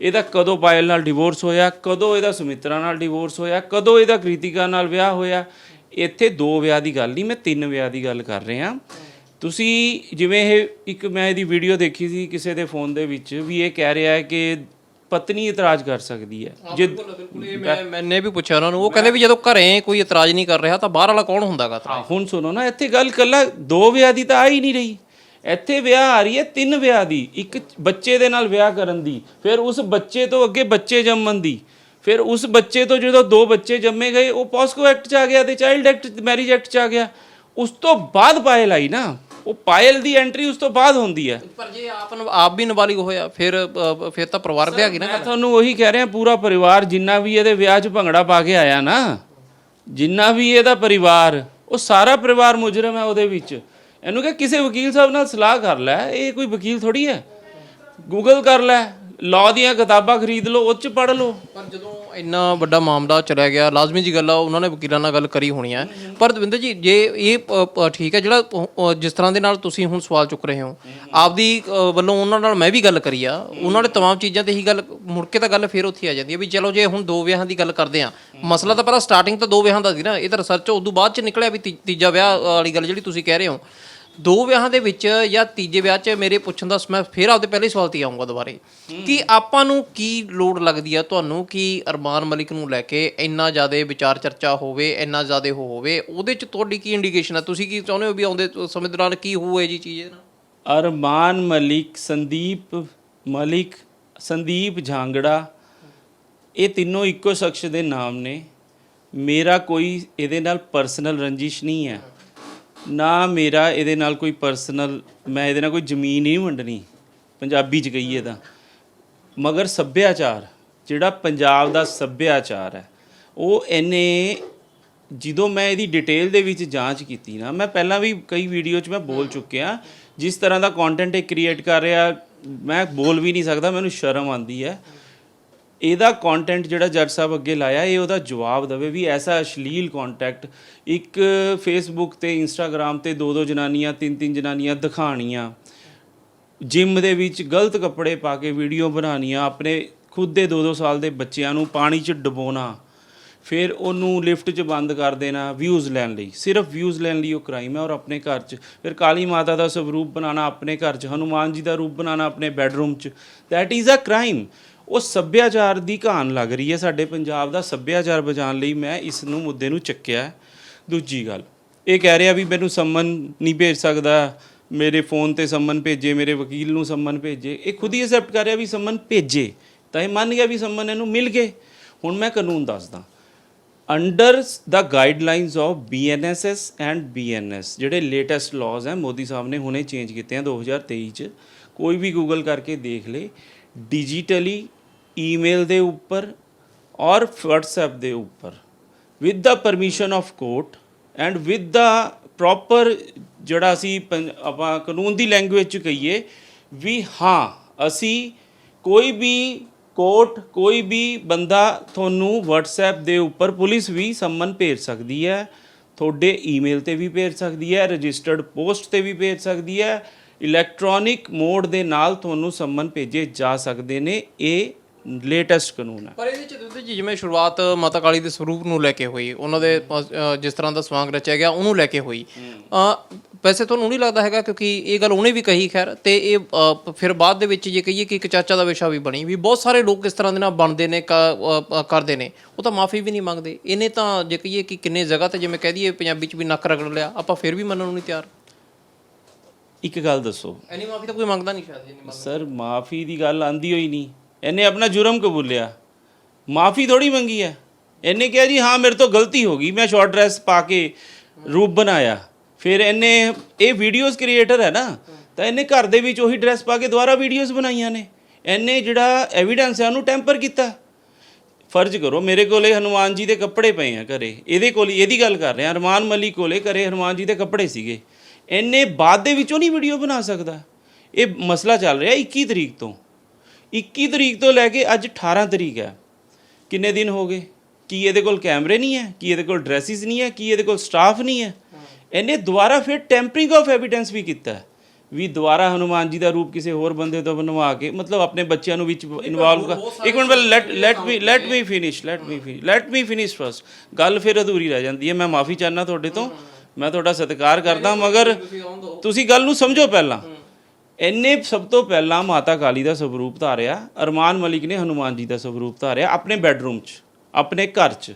ਇਹਦਾ ਕਦੋਂ ਪਾਇਲ ਨਾਲ ਡਿਵੋਰਸ ਹੋਇਆ, ਕਦੋਂ ਇਹਦਾ ਸੁਮਿਤਰਾ ਨਾਲ ਡਿਵੋਰਸ ਹੋਇਆ, ਕਦੋਂ ਇਹਦਾ ਕ੍ਰਿਤਿਕਾ ਨਾਲ ਵਿਆਹ ਹੋਇਆ। ਇੱਥੇ ਦੋ ਵਿਆਹ ਦੀ ਗੱਲ ਨਹੀਂ, ਮੈਂ ਤਿੰਨ ਵਿਆਹ ਦੀ ਗੱਲ ਕਰ ਰਿਹਾ। ਤੁਸੀਂ ਜਿਵੇਂ ਇਹ ਇੱਕ ਮੈਂ ਇਹਦੀ ਵੀਡੀਓ ਦੇਖੀ ਸੀ ਕਿਸੇ ਦੇ ਫੋਨ ਦੇ ਵਿੱਚ ਵੀ ਇਹ ਕਹਿ ਰਿਹਾ ਹੈ ਕਿ ਪਤਨੀ ਇਤਰਾਜ਼ ਕਰ ਸਕਦੀ ਹੈ। ਜੇ ਬਿਲਕੁਲ ਇਹ ਮੈਂ ਮੈਨੇ ਵੀ ਪੁੱਛਿਆ ਉਹਨਾਂ ਨੂੰ ਉਹ ਕਹਿੰਦੇ ਵੀ ਜਦੋਂ ਘਰੇ ਕੋਈ ਇਤਰਾਜ਼ ਨਹੀਂ ਕਰ ਰਿਹਾ ਤਾਂ ਬਾਹਰ ਵਾਲਾ ਕੌਣ ਹੁੰਦਾਗਾ ਹਾਂ, ਹੁਣ ਸੁਣੋ ਨਾ ਇੱਥੇ ਗੱਲ ਕੱਲਾ ਦੋ ਵਿਆਹ ਦੀ ਤਾਂ ਆ ਹੀ ਨਹੀਂ ਰਹੀ। ਇੱਥੇ ਵਿਆਹ ਆ ਰਹੀ ਹੈ ਤਿੰਨ ਵਿਆਹ ਦੀ। ਇੱਕ ਬੱਚੇ ਦੇ ਨਾਲ ਵਿਆਹ ਕਰਨ ਦੀ ਫਿਰ ਉਸ ਬੱਚੇ ਤੋਂ ਅੱਗੇ ਬੱਚੇ ਜੰਮਣ ਦੀ। ਫਿਰ ਉਸ ਬੱਚੇ ਤੋਂ ਜਦੋਂ ਦੋ ਬੱਚੇ ਜੰਮੇ ਗਏ ਉਹ ਪੋਸਕੋ ਐਕਟ ਚ ਆ ਗਿਆ ਤੇ ਚਾਈਲਡ ਐਕਟ ਮੈਰਿਜ ਐਕਟ ਚ ਆ ਗਿਆ। ਉਸ ਤੋਂ ਬਾਅਦ ਪਾਇਲ ਆਈ ਨਾ। ਉਹ ਪਾਇਲ ਦੀ ਐਂਟਰੀ ਉਸ ਤੋਂ ਬਾਅਦ ਹੁੰਦੀ ਹੈ। ਪਰ ਜੇ ਆਪ ਨੂੰ- ਆਪ ਵੀ ਨਾਬਾਲਿਗ ਹੋਇਆ ਫਿਰ ਅ, ਫਿਰ ਤਾਂ ਪਰਿਵਾਰ ਵਿਆਹ ਗਈ ਨਾ ਮੈਂ ਤੁਹਾਨੂੰ ਉਹੀ ਕਹਿ ਰਿਹਾ ਪੂਰਾ ਪਰਿਵਾਰ ਜਿੰਨਾ ਵੀ ਇਹਦੇ ਵਿਆਹ 'ਚ ਭੰਗੜਾ ਪਾ ਕੇ ਆਇਆ ਨਾ ਜਿੰਨਾ ਵੀ ਇਹਦਾ ਪਰਿਵਾਰ ਉਹ ਸਾਰਾ ਪਰਿਵਾਰ ਮੁਜਰਮ ਹੈ ਉਹਦੇ ਵਿੱਚ। ਇਹਨੂੰ ਕਿ ਕਿਸੇ ਵਕੀਲ ਸਾਹਿਬ ਨਾਲ ਸਲਾਹ ਕਰ ਲੈ ਇਹ ਕੋਈ ਵਕੀਲ ਥੋੜੀ ਹੈ। ਗੂਗਲ ਕਰ ਲੈ ਲਾਅ ਦੀਆਂ ਕਿਤਾਬਾਂ ਖਰੀਦ ਲਓ ਉਹ 'ਚ ਪੜ੍ਹ ਲਓ। ਪਰ ਜਦੋਂ ਇੰਨਾ ਵੱਡਾ ਮਾਮਲਾ ਚਲਿਆ ਗਿਆ ਲਾਜ਼ਮੀ ਜੀ ਗੱਲ ਆ ਉਹਨਾਂ ਨੇ ਵਕੀਲਾਂ ਨਾਲ ਗੱਲ ਕਰੀ ਹੋਣੀ ਹੈ ਪਰ ਦਵਿੰਦਰ ਜੀ ਜੇ ਇਹ ਅ, ਅ, ਠੀਕ ਹੈ ਜਿਹੜਾ ਅ, ਜਿਸ ਤਰ੍ਹਾਂ ਦੇ ਨਾਲ ਤੁਸੀਂ ਹੁਣ ਸਵਾਲ ਚੁੱਕ ਰਹੇ ਹੋ ਆਪਦੀ ਅ, ਵੱਲੋਂ ਉਹਨਾਂ ਨਾਲ ਮੈਂ ਵੀ ਗੱਲ ਕਰੀ ਆ। ਉਹਨਾਂ ਨੇ ਤਮਾਮ ਚੀਜ਼ਾਂ ਤੇ ਹੀ ਗੱਲ ਮੁੜ ਕੇ ਤਾਂ ਗੱਲ ਫੇਰ ਉੱਥੇ ਆ ਜਾਂਦੀ ਹੈ ਵੀ ਚਲੋ ਜੇ ਹੁਣ ਦੋ ਵਿਆਹਾਂ ਦੀ ਗੱਲ ਕਰਦੇ ਆ ਮਸਲਾ ਤਾਂ ਪਹਿਲਾਂ ਸਟਾਰਟਿੰਗ ਤਾਂ ਦੋ ਵਿਆਹਾਂ ਦਾ ਸੀ ਨਾ ਇਹ ਤਾਂ ਰਿਸਰਚ ਉਦੋਂ ਬਾਅਦ ਚ ਨਿਕਲਿਆ ਵੀ ਤੀ- ਤੀਜਾ ਵਿਆਹ ਵਾਲੀ ਗੱਲ ਜਿਹੜੀ ਤੁਸੀਂ ਕਹਿ ਰਹੇ ਹੋ। ਦੋ ਵਿਆਹਾਂ ਦੇ ਵਿੱਚ ਜਾਂ ਤੀਜੇ ਵਿਆਹ 'ਚ ਮੇਰੇ ਪੁੱਛਣ ਦਾ ਮੈਂ ਫੇਰ ਆਪਦੇ ਪਹਿਲੇ ਸਵਾਲ ਤੇ ਆਉਂਗਾ ਦੁਬਾਰੇ। ਕਿ ਆਪਾਂ ਨੂੰ ਕੀ ਲੋੜ ਲੱਗਦੀ ਆ ਤੁਹਾਨੂੰ ਕਿ ਅਰਮਾਨ ਮਲਿਕ ਨੂੰ ਲੈ ਕੇ ਇੰਨਾ ਜ਼ਿਆਦਾ ਵਿਚਾਰ ਚਰਚਾ ਹੋਵੇ ਇੰਨਾ ਜ਼ਿਆਦਾ ਹੋ ਹੋਵੇ? ਉਹਦੇ 'ਚ ਤੁਹਾਡੀ ਕੀ ਇੰਡੀਕੇਸ਼ਨ ਆ? ਤੁਸੀਂ ਕੀ ਚਾਹੁੰਦੇ ਹੋ ਵੀ ਆਉਂਦੇ ਸਮੇਂ ਦੌਰਾਨ ਕੀ ਹੋਊ ਇਹ ਜੀ ਚੀਜ਼ ਨਾਲ? ਅਰਮਾਨ ਮਲਿਕ ਸੰਦੀਪ ਮਲਿਕ ਸੰਦੀਪ ਝਾਂਗੜਾ ਇਹ ਤਿੰਨੋਂ ਇੱਕੋ ਸ਼ਖਸ ਦੇ ਨਾਮ ਨੇ। ਮੇਰਾ ਕੋਈ ਇਹਦੇ ਨਾਲ ਪਰਸਨਲ ਰੰਜਿਸ਼ ਨਹੀਂ ਹੈ। ਨਾ ਮੇਰਾ ਇਹਦੇ ਨਾਲ ਕੋਈ ਪਰਸਨਲ ਮੈਂ ਇਹਦੇ ਨਾਲ ਕੋਈ ਜ਼ਮੀਨ ਨਹੀਂ ਵੰਡਣੀ। ਪੰਜਾਬੀ ਚ ਕਹੀਏ ਤਾਂ। ਮਗਰ ਸੱਭਿਆਚਾਰ, ਜਿਹੜਾ ਪੰਜਾਬ ਦਾ ਸੱਭਿਆਚਾਰ ਹੈ, ਉਹ ਇਹਨੇ ਜਦੋਂ ਮੈਂ ਇਹਦੀ ਡਿਟੇਲ ਦੇ ਵਿੱਚ ਜਾਂਚ ਕੀਤੀ ਨਾ, ਮੈਂ ਪਹਿਲਾਂ ਵੀ ਕਈ ਵੀਡੀਓ 'ਚ ਮੈਂ ਬੋਲ ਚੁੱਕਿਆ ਜਿਸ ਤਰ੍ਹਾਂ ਦਾ ਕੰਟੈਂਟ ਇਹ ਕ੍ਰੀਏਟ ਕਰ ਰਿਹਾ, ਮੈਂ ਬੋਲ ਵੀ ਨਹੀਂ ਸਕਦਾ, ਮੈਨੂੰ ਸ਼ਰਮ ਆਉਂਦੀ ਹੈ। ਇਹਦਾ ਕੰਟੈਂਟ ਜਿਹੜਾ ਜੱਜ ਸਾਹਿਬ ਅੱਗੇ ਲਾਇਆ, ਇਹ ਉਹਦਾ ਜਵਾਬ ਦੇਵੇ ਵੀ ਐਸਾ ਅਸ਼ਲੀਲ ਕੰਟੈਕਟ ਇੱਕ ਫੇਸਬੁੱਕ ਤੇ ਇੰਸਟਾਗ੍ਰam ਤੇ ਦੋ ਦੋ ਜਨਾਨੀਆਂ ਤਿੰਨ ਤਿੰਨ ਜਨਾਨੀਆਂ ਦਿਖਾਣੀਆਂ ਜਿਮ ਦੇ ਵਿੱਚ ਗਲਤ ਕੱਪੜੇ ਪਾ ਕੇ ਵੀਡੀਓ ਬਣਾਉਣੀਆਂ, ਆਪਣੇ ਖੁਦ ਦੇ 2-2 ਸਾਲ ਦੇ ਬੱਚਿਆਂ ਨੂੰ ਪਾਣੀ 'ਚ ਡਬੋਣਾ ਫਿਰ ਉਹਨੂੰ ਲਿਫਟ 'ਚ ਬੰਦ ਕਰ ਦੇਣਾ ਵਿਊਜ਼ ਲੈਣ ਲਈ। ਸਿਰਫ ਵਿਊਜ਼ ਲੈਣ ਲਈ ਉਹ ਕ੍ਰਾਈਮ ਹੈ ਔਰ ਆਪਣੇ ਘਰ 'ਚ। ਫਿਰ ਕਾਲੀ ਮਾਤਾ ਦਾ ਸਵਰੂਪ ਬਣਾਉਣਾ ਆਪਣੇ ਘਰ 'ਚ, ਹਨੂਮਾਨ ਜੀ ਦਾ ਰੂਪ ਬਣਾਉਣਾ ਆਪਣੇ ਬੈੱਡਰੂਮ 'ਚ। ਥੈਟ ਇਜ਼ ਅ ਕ੍ਰਾਈਮ ਉਹ ਸੱਭਿਆਚਾਰ ਦੀ ਕਹਾਣ ਲੱਗ ਰਹੀ ਹੈ ਸਾਡੇ ਪੰਜਾਬ ਦਾ ਸੱਭਿਆਚਾਰ ਬਚਾਉਣ ਲਈ ਮੈਂ ਇਸ ਨੂੰ ਮੁੱਦੇ ਨੂੰ ਚੱਕਿਆ ਦੂਜੀ ਗੱਲ, ਇਹ ਕਹਿ ਰਿਹਾ ਵੀ ਮੈਨੂੰ ਸੰਮਨ ਨਹੀਂ ਭੇਜ ਸਕਦਾ, ਮੇਰੇ ਫੋਨ ਤੇ ਸੰਮਨ ਭੇਜੇ, ਮੇਰੇ ਵਕੀਲ ਨੂੰ ਸੰਮਨ ਭੇਜੇ। ਇਹ ਖੁਦ ਹੀ ਐਕਸੈਪਟ ਕਰ ਰਿਹਾ ਵੀ ਸੰਮਨ ਭੇਜੇ, ਤਾਂ ਇਹ ਮੰਨ ਗਿਆ ਵੀ ਸੰਮਨ ਇਹਨੂੰ ਮਿਲ ਗਏ। ਹੁਣ ਮੈਂ ਕਾਨੂੰਨ ਦੱਸਦਾ under the guidelines of BNSS and BNS ਜਿਹੜੇ ਲੇਟੈਸਟ ਲਾਜ਼ ਹੈ, ਮੋਦੀ ਸਾਹਿਬ ਨੇ ਹੁਣੇ ਚੇਂਜ ਕੀਤੇ ਆ 2023 ਚ। ਕੋਈ ਵੀ ਗੂਗਲ ਕਰਕੇ ਦੇਖ ਲੇ ਡਿਜੀਟਲੀ ਈਮੇਲ ਦੇ ਉੱਪਰ ਔਰ WhatsApp ਦੇ ਉੱਪਰ with the permission of court and with the proper ਜਿਹੜਾ ਅਸੀਂ ਪੰ- ਆਪਾਂ ਕਾਨੂੰਨ ਦੀ ਲੈਂਗੁਏਜ ਚ ਕਹੀਏ, ਵੀ ਹਾਂ, ਅਸੀਂ ਕੋਈ ਵੀ ਕੋਰਟ ਕੋਈ ਵੀ ਬੰਦਾ ਤੁਹਾਨੂੰ WhatsApp ਦੇ ਉੱਪਰ ਪੁਲਿਸ ਵੀ ਸੰਮਨ ਭੇਜ ਸਕਦੀ ਹੈ, ਤੁਹਾਡੇ ਈਮੇਲ ਤੇ ਵੀ ਭੇਜ ਸਕਦੀ ਹੈ ਰਜਿਸਟਰਡ ਪੋਸਟ ਤੇ ਵੀ ਭੇਜ ਸਕਦੀ ਹੈ ਇਲੈਕਟ੍ਰੋਨਿਕ ਮੋਡ ਦੇ ਨਾਲ ਤੁਹਾਨੂੰ ਸੰਮਨ ਭੇਜੇ ਜਾ ਸਕਦੇ ਨੇ, ਇਹ ਲੇਟੈਸਟ ਕਾਨੂੰਨ ਹੈ। ਪਰ ਇਹਦੇ ਚ ਦੁੱਧ ਜੀ ਜਿਵੇਂ ਸ਼ੁਰੂਆਤ ਮਾਤਾ ਕਾਲੀ ਦੇ ਸਰੂਪ ਨੂੰ ਲੈ ਕੇ ਹੋਈ ਉਹਨਾਂ ਦੇ ਅ, ਜਿਸ ਤਰ੍ਹਾਂ ਦਾ ਸਵਾਂਗ ਰਚਿਆ ਗਿਆ ਉਹਨੂੰ ਲੈ ਕੇ ਹੋਈ। ਅ, ਵੈਸੇ ਤੁਹਾਨੂੰ ਨਹੀਂ ਲੱਗਦਾ ਹੈਗਾ ਕਿਉਂਕਿ ਇਹ ਗੱਲ ਉਹਨੇ ਵੀ ਕਹੀ ਖੈਰ ਤੇ ਇਹ ਅ, ਫਿਰ ਬਾਅਦ ਦੇ ਵਿੱਚ ਜੇ ਕਹੀਏ ਕਿ ਇੱਕ ਚਾਚਾ ਦਾ ਵਿਸ਼ਾ ਵੀ ਬਣੀ ਵੀ ਬਹੁਤ ਸਾਰੇ ਲੋਕ ਇਸ ਤਰ੍ਹਾਂ ਦੇ ਨਾਲ ਬਣਦੇ ਨੇ ਕ- ਅ, ਅ, ਕਰਦੇ ਨੇ ਉਹ ਤਾਂ ਮਾਫੀ ਵੀ ਨਹੀਂ ਮੰਗਦੇ। ਇਹਨੇ ਤਾਂ ਜੇ ਕਹੀਏ ਕਿ ਕਿੰਨੇ ਜਗ੍ਹਾ ਤੇ ਜਿਵੇਂ ਕਹਿ ਦਈਏ ਪੰਜਾਬੀ ਚ ਵੀ ਨੱਕ ਰਗੜ ਲਿਆ ਆਪਾਂ ਫਿਰ ਵੀ ਮੰਨਣ ਨੂੰ ਨਹੀਂ ਤਿਆਰ। ਇੱਕ ਗੱਲ ਦੱਸੋ। ਐਨੀ ਮਾਫੀ ਤਾਂ ਕੋਈ ਮੰਗਦਾ ਨਹੀਂ ਸ਼ਾਇਦ ਜੀ ਸਰ ਮਾਫੀ ਦੀ ਗੱਲ ਆਂਦੀ ਹੋਈ ਨਹੀਂ। ਇਹਨੇ ਆਪਣਾ ਜੁਰਮ ਕਬੂਲਿਆ ਮਾਫੀ ਥੋੜੀ ਮੰਗੀ ਹੈ। ਇਹਨੇ ਕਿਹਾ ਜੀ, ਹਾਂ, ਮੇਰੇ ਤੋਂ ਗਲਤੀ ਹੋ ਗਈ। ਮੈਂ ਸ਼ਾਰਟ ਡਰੈਸ ਪਾ ਕੇ ਰੂਪ ਬਣਾਇਆ। ਫਿਰ ਇਹਨੇ, ਇਹ ਵੀਡੀਓਜ਼ ਕ੍ਰੀਏਟਰ ਹੈ ਨਾ, ਤਾਂ ਇਹਨੇ ਘਰ ਦੇ ਵਿੱਚ ਉਹੀ ਡਰੈਸ ਪਾ ਕੇ ਦੁਬਾਰਾ ਵੀਡੀਓਜ਼ ਬਣਾਈਆਂ ਨੇ। ਇਹਨੇ ਜਿਹੜਾ ਐਵੀਡੈਂਸ ਹੈ, ਉਹਨੂੰ ਟੈਂਪਰ ਕੀਤਾ। ਫਰਜ਼ ਕਰੋ, ਮੇਰੇ ਕੋਲੇ ਹਨੂਮਾਨ ਜੀ ਦੇ ਕੱਪੜੇ ਪਏ ਆ ਘਰੇ। ਇਹਦੇ ਕੋਲ ਇਹਦੀ ਗੱਲ ਕਰ ਰਿਹਾ ਅਰਮਾਨ ਮਲਿਕ ਕੋਲੇ ਘਰੇ ਹਨੂਮਾਨ ਜੀ ਦੇ ਕੱਪੜੇ ਸੀਗੇ। ਇਹਨੇ ਬਾਅਦ ਦੇ ਵਿੱਚੋਂ ਨਹੀਂ ਵੀਡੀਓ ਬਣਾ ਸਕਦਾ। ਇਹ ਮਸਲਾ ਚੱਲ ਰਿਹਾ 21 ਤਰੀਕ ਤੋਂ। 21 ਤਰੀਕ ਤੋਂ ਲੈ ਕੇ ਅੱਜ 18 ਤਰੀਕ ਹੈ। ਕਿੰਨੇ ਦਿਨ ਹੋ ਗਏ? ਕੀ ਇਹਦੇ ਕੋਲ ਕੈਮਰੇ ਨਹੀਂ ਹੈ? ਕੀ ਇਹਦੇ ਕੋਲ ਡਰੈਸਿਸ ਨਹੀਂ ਹੈ? ਕੀ ਇਹਦੇ ਕੋਲ ਸਟਾਫ ਨਹੀਂ ਹੈ? ਇਹਨੇ ਦੁਬਾਰਾ ਫਿਰ ਟੈਂਪਰਿੰਗ ਆਫ ਐਵੀਡੈਂਸ ਵੀ ਕੀਤਾ। ਵੀ ਦੁਬਾਰਾ ਹਨੂਮਾਨ ਜੀ ਦਾ ਰੂਪ ਕਿਸੇ ਹੋਰ ਬੰਦੇ ਤੋਂ ਬਣਵਾ ਕੇ ਮਤਲਬ ਆਪਣੇ ਬੱਚਿਆਂ ਨੂੰ ਵਿੱਚ ਇਨਵੋਲਵ ਕਰ ਇੱਕ minute let let me let me finish let me finish let me finish first ਗੱਲ ਫਿਰ ਅਧੂਰੀ ਰਹਿ ਜਾਂਦੀ ਹੈ। ਮੈਂ ਮਾਫੀ ਚਾਹਨਾ ਤੁਹਾਡੇ ਤੋਂ। ਮੈਂ ਤੁਹਾਡਾ ਸਤਿਕਾਰ ਕਰਦਾ ਮਗਰ ਤੁਸੀਂ ਗੱਲ ਨੂੰ ਸਮਝੋ ਪਹਿਲਾਂ। ਇੰਨੇ ਸਭ ਤੋਂ ਪਹਿਲਾਂ ਮਾਤਾ ਕਾਲੀ ਦਾ ਸਵਰੂਪ ਧਾਰਿਆ, ਅਰਮਾਨ ਮਲਿਕ ਨੇ ਹਨੂਮਾਨ ਜੀ ਦਾ ਸਵਰੂਪ ਧਾਰਿਆ ਆਪਣੇ ਬੈੱਡਰੂਮ 'ਚ, ਆਪਣੇ ਘਰ 'ਚ।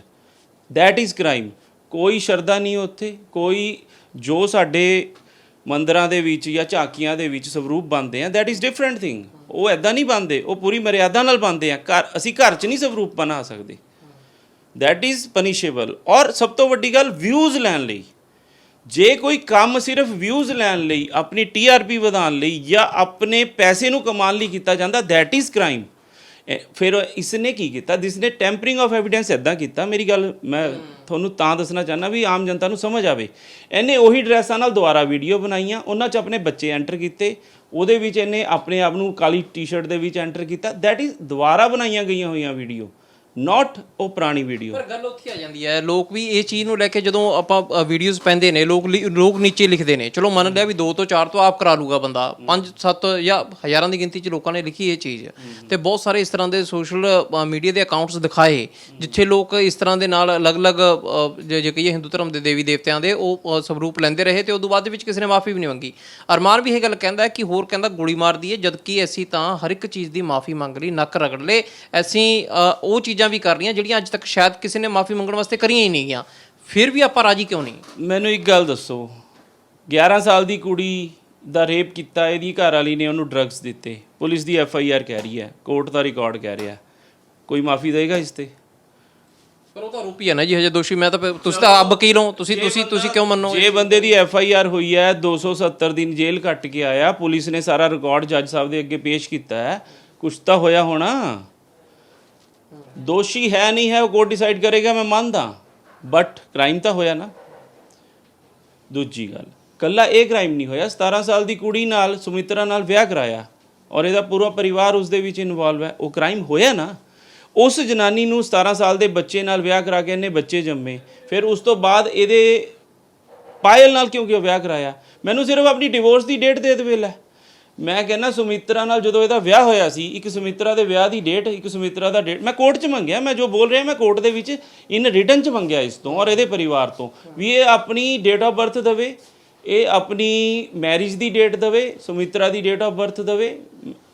ਦੈਟ ਇਜ਼ ਕ੍ਰਾਈਮ ਕੋਈ ਸ਼ਰਧਾ ਨਹੀਂ ਉੱਥੇ, ਕੋਈ ਜੋ ਸਾਡੇ ਮੰਦਰਾਂ ਦੇ ਵਿੱਚ ਜਾਂ ਝਾਕੀਆਂ ਦੇ ਵਿੱਚ ਸਵਰੂਪ ਬਣਦੇ ਆ ਦੈਟ ਇਜ਼ ਡਿਫਰੈਂਟ ਥਿੰਗ ਉਹ ਐਦਾਂ ਨਹੀਂ ਬਣਦੇ, ਉਹ ਪੂਰੀ ਮਰਿਆਦਾ ਨਾਲ ਬਣਦੇ ਆ। ਘਰ, ਅਸੀਂ ਘਰ 'ਚ ਨਹੀਂ ਸਵਰੂਪ ਬਣਾ ਸਕਦੇ। ਦੈਟ ਇਜ਼ ਪਨਿਸ਼ੇਬਲ ਔਰ ਸਭ ਤੋਂ ਵੱਡੀ ਗੱਲ ਵਿਊਜ਼ ਲੈਣ ਲਈ। ਜੇ ਕੋਈ ਕੰਮ ਸਿਰਫ ਵਿਊਜ਼ ਲੈਣ ਲਈ, ਆਪਣੀ ਟੀਆਰਪੀ ਵਧਾਉਣ ਲਈ ਜਾਂ ਆਪਣੇ ਪੈਸੇ ਨੂੰ ਕਮਾਉਣ ਲਈ ਕੀਤਾ ਜਾਂਦਾ ਦੈਟ ਇਜ਼ ਕ੍ਰਾਈਮ ਫਿਰ ਇਸ ਨੇ ਕੀ ਕੀਤਾ? ਜਿਸ ਨੇ ਟੈਂਪਰਿੰਗ ਆਫ ਐਵੀਡੈਂਸ ਇਦਾਂ ਕੀਤਾ। ਮੇਰੀ ਗੱਲ ਮੈਂ ਤੁਹਾਨੂੰ ਤਾਂ ਦੱਸਣਾ ਚਾਹਨਾ ਵੀ ਆਮ ਜਨਤਾ ਨੂੰ ਸਮਝ ਆਵੇ। ਇਹਨੇ ਉਹੀ ਡਰੈਸਾਂ ਨਾਲ ਦੁਬਾਰਾ ਵੀਡੀਓ ਬਣਾਈਆਂ, ਉਹਨਾਂ 'ਚ ਆਪਣੇ ਬੱਚੇ ਐਂਟਰ ਕੀਤੇ। ਉਹਦੇ ਵਿੱਚ ਇਹਨੇ ਆਪਣੇ ਆਪ ਨੂੰ ਕਾਲੀ ਟੀ-ਸ਼ਰਟ ਦੇ ਵਿੱਚ ਐਂਟਰ ਕੀਤਾ। ਦੈਟ ਇਜ਼ ਦੁਬਾਰਾ ਬਣਾਈਆਂ ਗਈਆਂ ਹੋਈਆਂ ਵੀਡੀਓ ਨਾਟ ਉਹ ਪੁਰਾਣੀ ਵੀਡੀਓ ਪਰ ਗੱਲ ਉੱਥੇ ਆ ਜਾਂਦੀ ਹੈ ਲੋਕ ਵੀ ਇਹ ਚੀਜ਼ ਨੂੰ ਲੈ ਕੇ ਜਦੋਂ ਆਪਾਂ ਵੀਡੀਓਜ਼ ਪੈਂਦੇ ਨੇ ਲੋਕ ਲੋਕ ਨੀਚੇ ਲਿਖਦੇ ਨੇ। ਚਲੋ ਮੰਨ ਲਿਆ ਵੀ 2 ਤੋਂ 4 ਤੋਂ ਆਪ ਕਰਾ ਲੂਗਾ ਬੰਦਾ। 5 7 ਜਾਂ ਹਜ਼ਾਰਾਂ ਦੀ ਗਿਣਤੀ 'ਚ ਲੋਕਾਂ ਨੇ ਲਿਖੀ ਇਹ ਚੀਜ਼। ਤੇ ਬਹੁਤ ਸਾਰੇ ਇਸ ਤਰ੍ਹਾਂ ਦੇ ਸੋਸ਼ਲ ਮੀਡੀਆ ਦੇ ਅਕਾਊਂਟਸ ਦਿਖਾਏ ਜਿੱਥੇ ਲੋਕ ਇਸ ਤਰ੍ਹਾਂ ਦੇ ਨਾਲ ਅਲੱਗ-ਅਲੱਗ ਜੇ ਜੇ ਕਹੀਏ ਹਿੰਦੂ ਧਰਮ ਦੇ ਦੇਵੀ ਦੇਵਤਿਆਂ ਦੇ ਉਹ ਅ, ਸਵਰੂਪ ਲੈਂਦੇ ਰਹੇ ਤੇ ਉਦੋਂ ਬਾਅਦ ਵਿੱਚ ਕਿਸੇ ਨੇ ਮਾਫੀ ਵੀ ਨਹੀਂ ਮੰਗੀ। ਅਰਮਾਨ ਵੀ ਇਹ ਗੱਲ ਕਹਿੰਦਾ ਹੈ ਕਿ ਹੋਰ ਕਹਿੰਦਾ ਗੋਲੀ ਮਾਰ ਦਈਏ ਜਦਕਿ ਅਸੀਂ ਤਾਂ ਹਰ ਇੱਕ ਚੀਜ਼ ਦੀ ਮਾਫੀ ਮੰਗ ਲਈ ਨੱਕ ਰਗੜ ਲੇ ਅਸੀਂ ਉਹ ਚੀਜ਼ਾਂ ਵੀ ਕਰ ਰਹੀਆਂ ਜਿਹੜੀਆਂ ਅੱਜ ਤੱਕ ਸ਼ਾਇਦ ਕਿਸੇ ਨੇ ਮਾਫੀ ਮੰਗਣ ਵਾਸਤੇ ਕਰੀਆਂ ਹੀ ਨਹੀਂ ਗੀਆਂ ਫਿਰ ਵੀ ਆਪਾਂ ਰਾਜੀ ਕਿਉਂ ਨਹੀਂ? ਮੈਨੂੰ ਇੱਕ ਗੱਲ ਦੱਸੋ। 11 ਸਾਲ ਦੀ ਕੁੜੀ ਦਾ ਰੇਪ ਕੀਤਾ ਇਹਦੀ ਘਰ ਵਾਲੀ ਨੇ ਉਹਨੂੰ ਡਰੱਗਸ ਦਿੱਤੇ। ਪੁਲਿਸ ਦੀ ਐਫ ਆਈ ਆਰ ਕਹਿ ਰਹੀ ਹੈ ਕੋਰਟ ਦਾ ਰਿਕਾਰਡ ਕਹਿ ਰਿਹਾ। ਕੋਈ ਮਾਫੀ ਦੇਗਾ ਇਸ ਤੇ? ਪਰ ਉਹ ਤਾਂ ਆਰੋਪੀ ਹੈ ਨਾ ਜੀ ਹਜੇ ਦੋਸ਼ੀ ਮੈਂ ਤਾਂ ਫਿਰ- ਤੁਸੀਂ ਤਾਂ ਆਪ ਵਕੀਲ ਹੋ ਤੁਸੀਂ ਤੁਸੀਂ ਤੁਸੀਂ ਕਿਉਂ ਮੰਨੋ ਜੇ ਬੰਦੇ ਦੀ ਐਫ ਆਈ ਆਰ ਹੋਈ ਹੈ 270 ਦਿਨ ਜੇਲ੍ਹ ਕੱਟ ਕੇ ਆਇਆ ਪੁਲਿਸ ਨੇ ਸਾਰਾ ਰਿਕਾਰਡ ਜੱਜ ਸਾਹਿਬ ਦੇ ਅੱਗੇ ਪੇਸ਼ ਕੀਤਾ ਹੈ। ਕੁਛ ਤਾਂ ਹੋਇਆ ਹੋਣਾ। ਦੋਸ਼ੀ ਹੈ ਨਹੀਂ ਹੈ, ਉਹ ਕੋਰਟ ਡਿਸਾਈਡ ਕਰੇਗਾ, ਮੈਂ ਮੰਨਦਾ। ਬਟ ਕ੍ਰਾਈਮ ਤਾਂ ਹੋਇਆ ਨਾ। ਦੂਜੀ ਗੱਲ, ਕੱਲਾ ਇਹ ਕ੍ਰਾਈਮ ਨਹੀਂ ਹੋਇਆ 17 ਸਾਲ ਦੀ ਕੁੜੀ ਨਾਲ, ਸੁਮਿਤਰਾ ਨਾਲ ਵਿਆਹ ਕਰਾਇਆ ਔਰ ਇਹਦਾ ਪੂਰਾ ਪਰਿਵਾਰ ਉਸ ਦੇ ਵਿੱਚ ਇਨਵੋਲਵ ਹੈ, ਉਹ ਕ੍ਰਾਈਮ ਹੋਇਆ ਨਾ। ਉਸ ਜਨਾਨੀ ਨੂੰ 17 ਸਾਲ ਦੇ ਬੱਚੇ ਨਾਲ ਵਿਆਹ ਕਰਾ ਕੇ ਇਹਨੇ ਬੱਚੇ ਜੰਮੇ। ਫਿਰ ਉਸ ਤੋਂ ਬਾਅਦ ਇਹਦੇ ਪਾਇਲ ਨਾਲ ਕਿਉਂਕਿ ਕਿਉਂ ਵਿਆਹ ਕਰਾਇਆ? ਮੈਨੂੰ ਸਿਰਫ ਆਪਣੀ ਡਿਵੋਰਸ ਦੀ ਡੇਟ ਦੇ ਦੇਵੇ ਲੈ। ਮੈਂ ਕਹਿੰਦਾ ਸੁਮਿਤਰਾ ਨਾਲ ਜਦੋਂ ਇਹਦਾ ਵਿਆਹ ਹੋਇਆ ਸੀ, ਇੱਕ ਸੁਮਿਤਰਾ ਦੇ ਵਿਆਹ ਦੀ ਡੇਟ ਇੱਕ ਸੁਮਿਤਰਾ ਦਾ ਡੇਟ ਮੈਂ ਕੋਰਟ 'ਚ ਮੰਗਿਆ, ਮੈਂ ਜੋ ਬੋਲ ਰਿਹਾ ਮੈਂ ਕੋਰਟ ਦੇ ਵਿੱਚ ਇਨ ਰਿਟਨ 'ਚ ਮੰਗਿਆ ਇਸ ਤੋਂ ਔਰ ਇਹਦੇ ਪਰਿਵਾਰ ਤੋਂ, ਵੀ ਇਹ ਆਪਣੀ ਡੇਟ ਆਫ ਬਰਥ ਦਵੇ, ਇਹ ਆਪਣੀ ਮੈਰਿਜ ਦੀ ਡੇਟ ਦਵੇ, ਸੁਮਿਤਰਾ ਦੀ ਡੇਟ ਆਫ ਬਰਥ ਦਵੇ,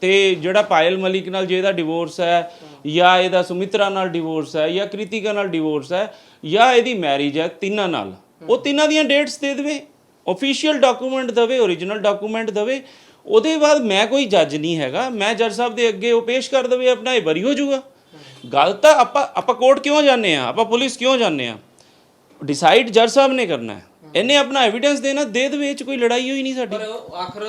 ਤੇ ਜਿਹੜਾ ਪਾਇਲ ਮਲਿਕ ਨਾਲ ਜਿਹਦਾ ਡਿਵੋਰਸ ਹੈ, ਜਾਂ ਇਹਦਾ ਸੁਮਿਤਰਾ ਨਾਲ ਡਿਵੋਰਸ ਹੈ, ਜਾਂ ਕ੍ਰਿਤਿਕਾ ਨਾਲ ਡਿਵੋਰਸ ਹੈ, ਜਾਂ ਇਹਦੀ ਮੈਰਿਜ ਹੈ ਤਿੰਨਾਂ ਨਾਲ, ਉਹ ਤਿੰਨਾਂ ਦੀਆਂ ਡੇਟਸ ਦੇ ਦੇਵੇ ਅਫੀਸ਼ੀਅਲ ਡਾਕੂਮੈਂਟ ਦਵੇ ਓਰੀਜਨਲ ਡਾਕੂਮੈਂਟ ਦਵੇ ਉਹਦੇ ਬਾਅਦ ਮੈਂ ਕੋਈ ਜੱਜ ਨਹੀਂ ਹੈਗਾ, ਮੈਂ ਜੱਜ ਸਾਹਿਬ ਦੇ ਅੱਗੇ ਉਹ ਪੇਸ਼ ਕਰ ਦਵੇ, ਆਪਣਾ ਇਹ ਬਰੀ ਹੋ ਜਾਊਗਾ। ਗੱਲ ਤਾਂ ਆਪਾਂ ਆਪਾਂ ਕੋਰਟ ਕਿਉਂ ਜਾਂਦੇ ਆ ਆਪਾਂ ਪੁਲਿਸ ਕਿਉਂ ਜਾਂਦੇ ਆ ਡਿਸਾਈਡ ਜੱਜ ਸਾਹਿਬ ਨੇ ਕਰਨਾ ਹੈ। ਇਹਨੇ ਆਪਣਾ ਐਵੀਡੈਂਸ ਦੇਣਾ, ਦੇ ਦੇਵੇ, ਇਹ ਕੋਈ ਲੜਾਈ ਹੋਈ ਨਹੀਂ ਸਾਡੀ। ਪਰ ਆਖਰ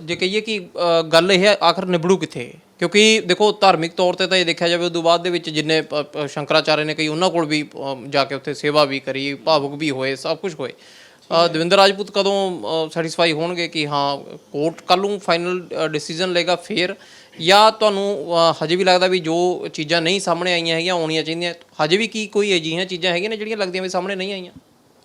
ਜੇ ਕਹੀਏ ਕਿ ਗੱਲ ਇਹ ਹੈ, ਆਖਰ ਨਿਬੜੂ ਕਿੱਥੇ? ਕਿਉਂਕਿ ਦੇਖੋ, ਧਾਰਮਿਕ ਤੌਰ ਤੇ ਤਾਂ ਇਹ ਦੇਖਿਆ ਜਾਵੇ ਉਦੋਂ ਬਾਅਦ ਦੇ ਵਿੱਚ ਜਿੰਨੇ ਪ- ਸ਼ੰਕਰਾਚਾਰਿਆ ਨੇ ਕਈ ਉਹਨਾਂ ਕੋਲ ਵੀ ਜਾ ਕੇ ਉੱਥੇ ਸੇਵਾ ਵੀ ਕਰੀ, ਭਾਵੁਕ ਵੀ ਹੋਏ, ਸਭ ਕੁਝ ਹੋਏ। ਦਵਿੰਦਰ ਰਾਜਪੂਤ ਕਦੋਂ ਸੈਟੀਸਫਾਈ ਹੋਣਗੇ ਕਿ ਹਾਂ ਕੋਰਟ ਕੱਲ ਨੂੰ ਫਾਈਨਲ ਡਿਸੀਜਨ ਲਏਗਾ ਫੇਰ? ਜਾਂ ਤੁਹਾਨੂੰ ਹਜੇ ਵੀ ਲੱਗਦਾ ਵੀ ਜੋ ਚੀਜ਼ਾਂ ਨਹੀਂ ਸਾਹਮਣੇ ਆਈਆਂ ਹੈਗੀਆਂ, ਆਉਣੀਆਂ ਚਾਹੀਦੀਆਂ? ਹਜੇ ਵੀ ਕੀ, ਕੋਈ ਅਜਿਹੀਆਂ ਚੀਜ਼ਾਂ ਹੈਗੀਆਂ ਨੇ ਜਿਹੜੀਆਂ ਲੱਗਦੀਆਂ ਵੀ ਸਾਹਮਣੇ ਨਹੀਂ ਆਈਆਂ?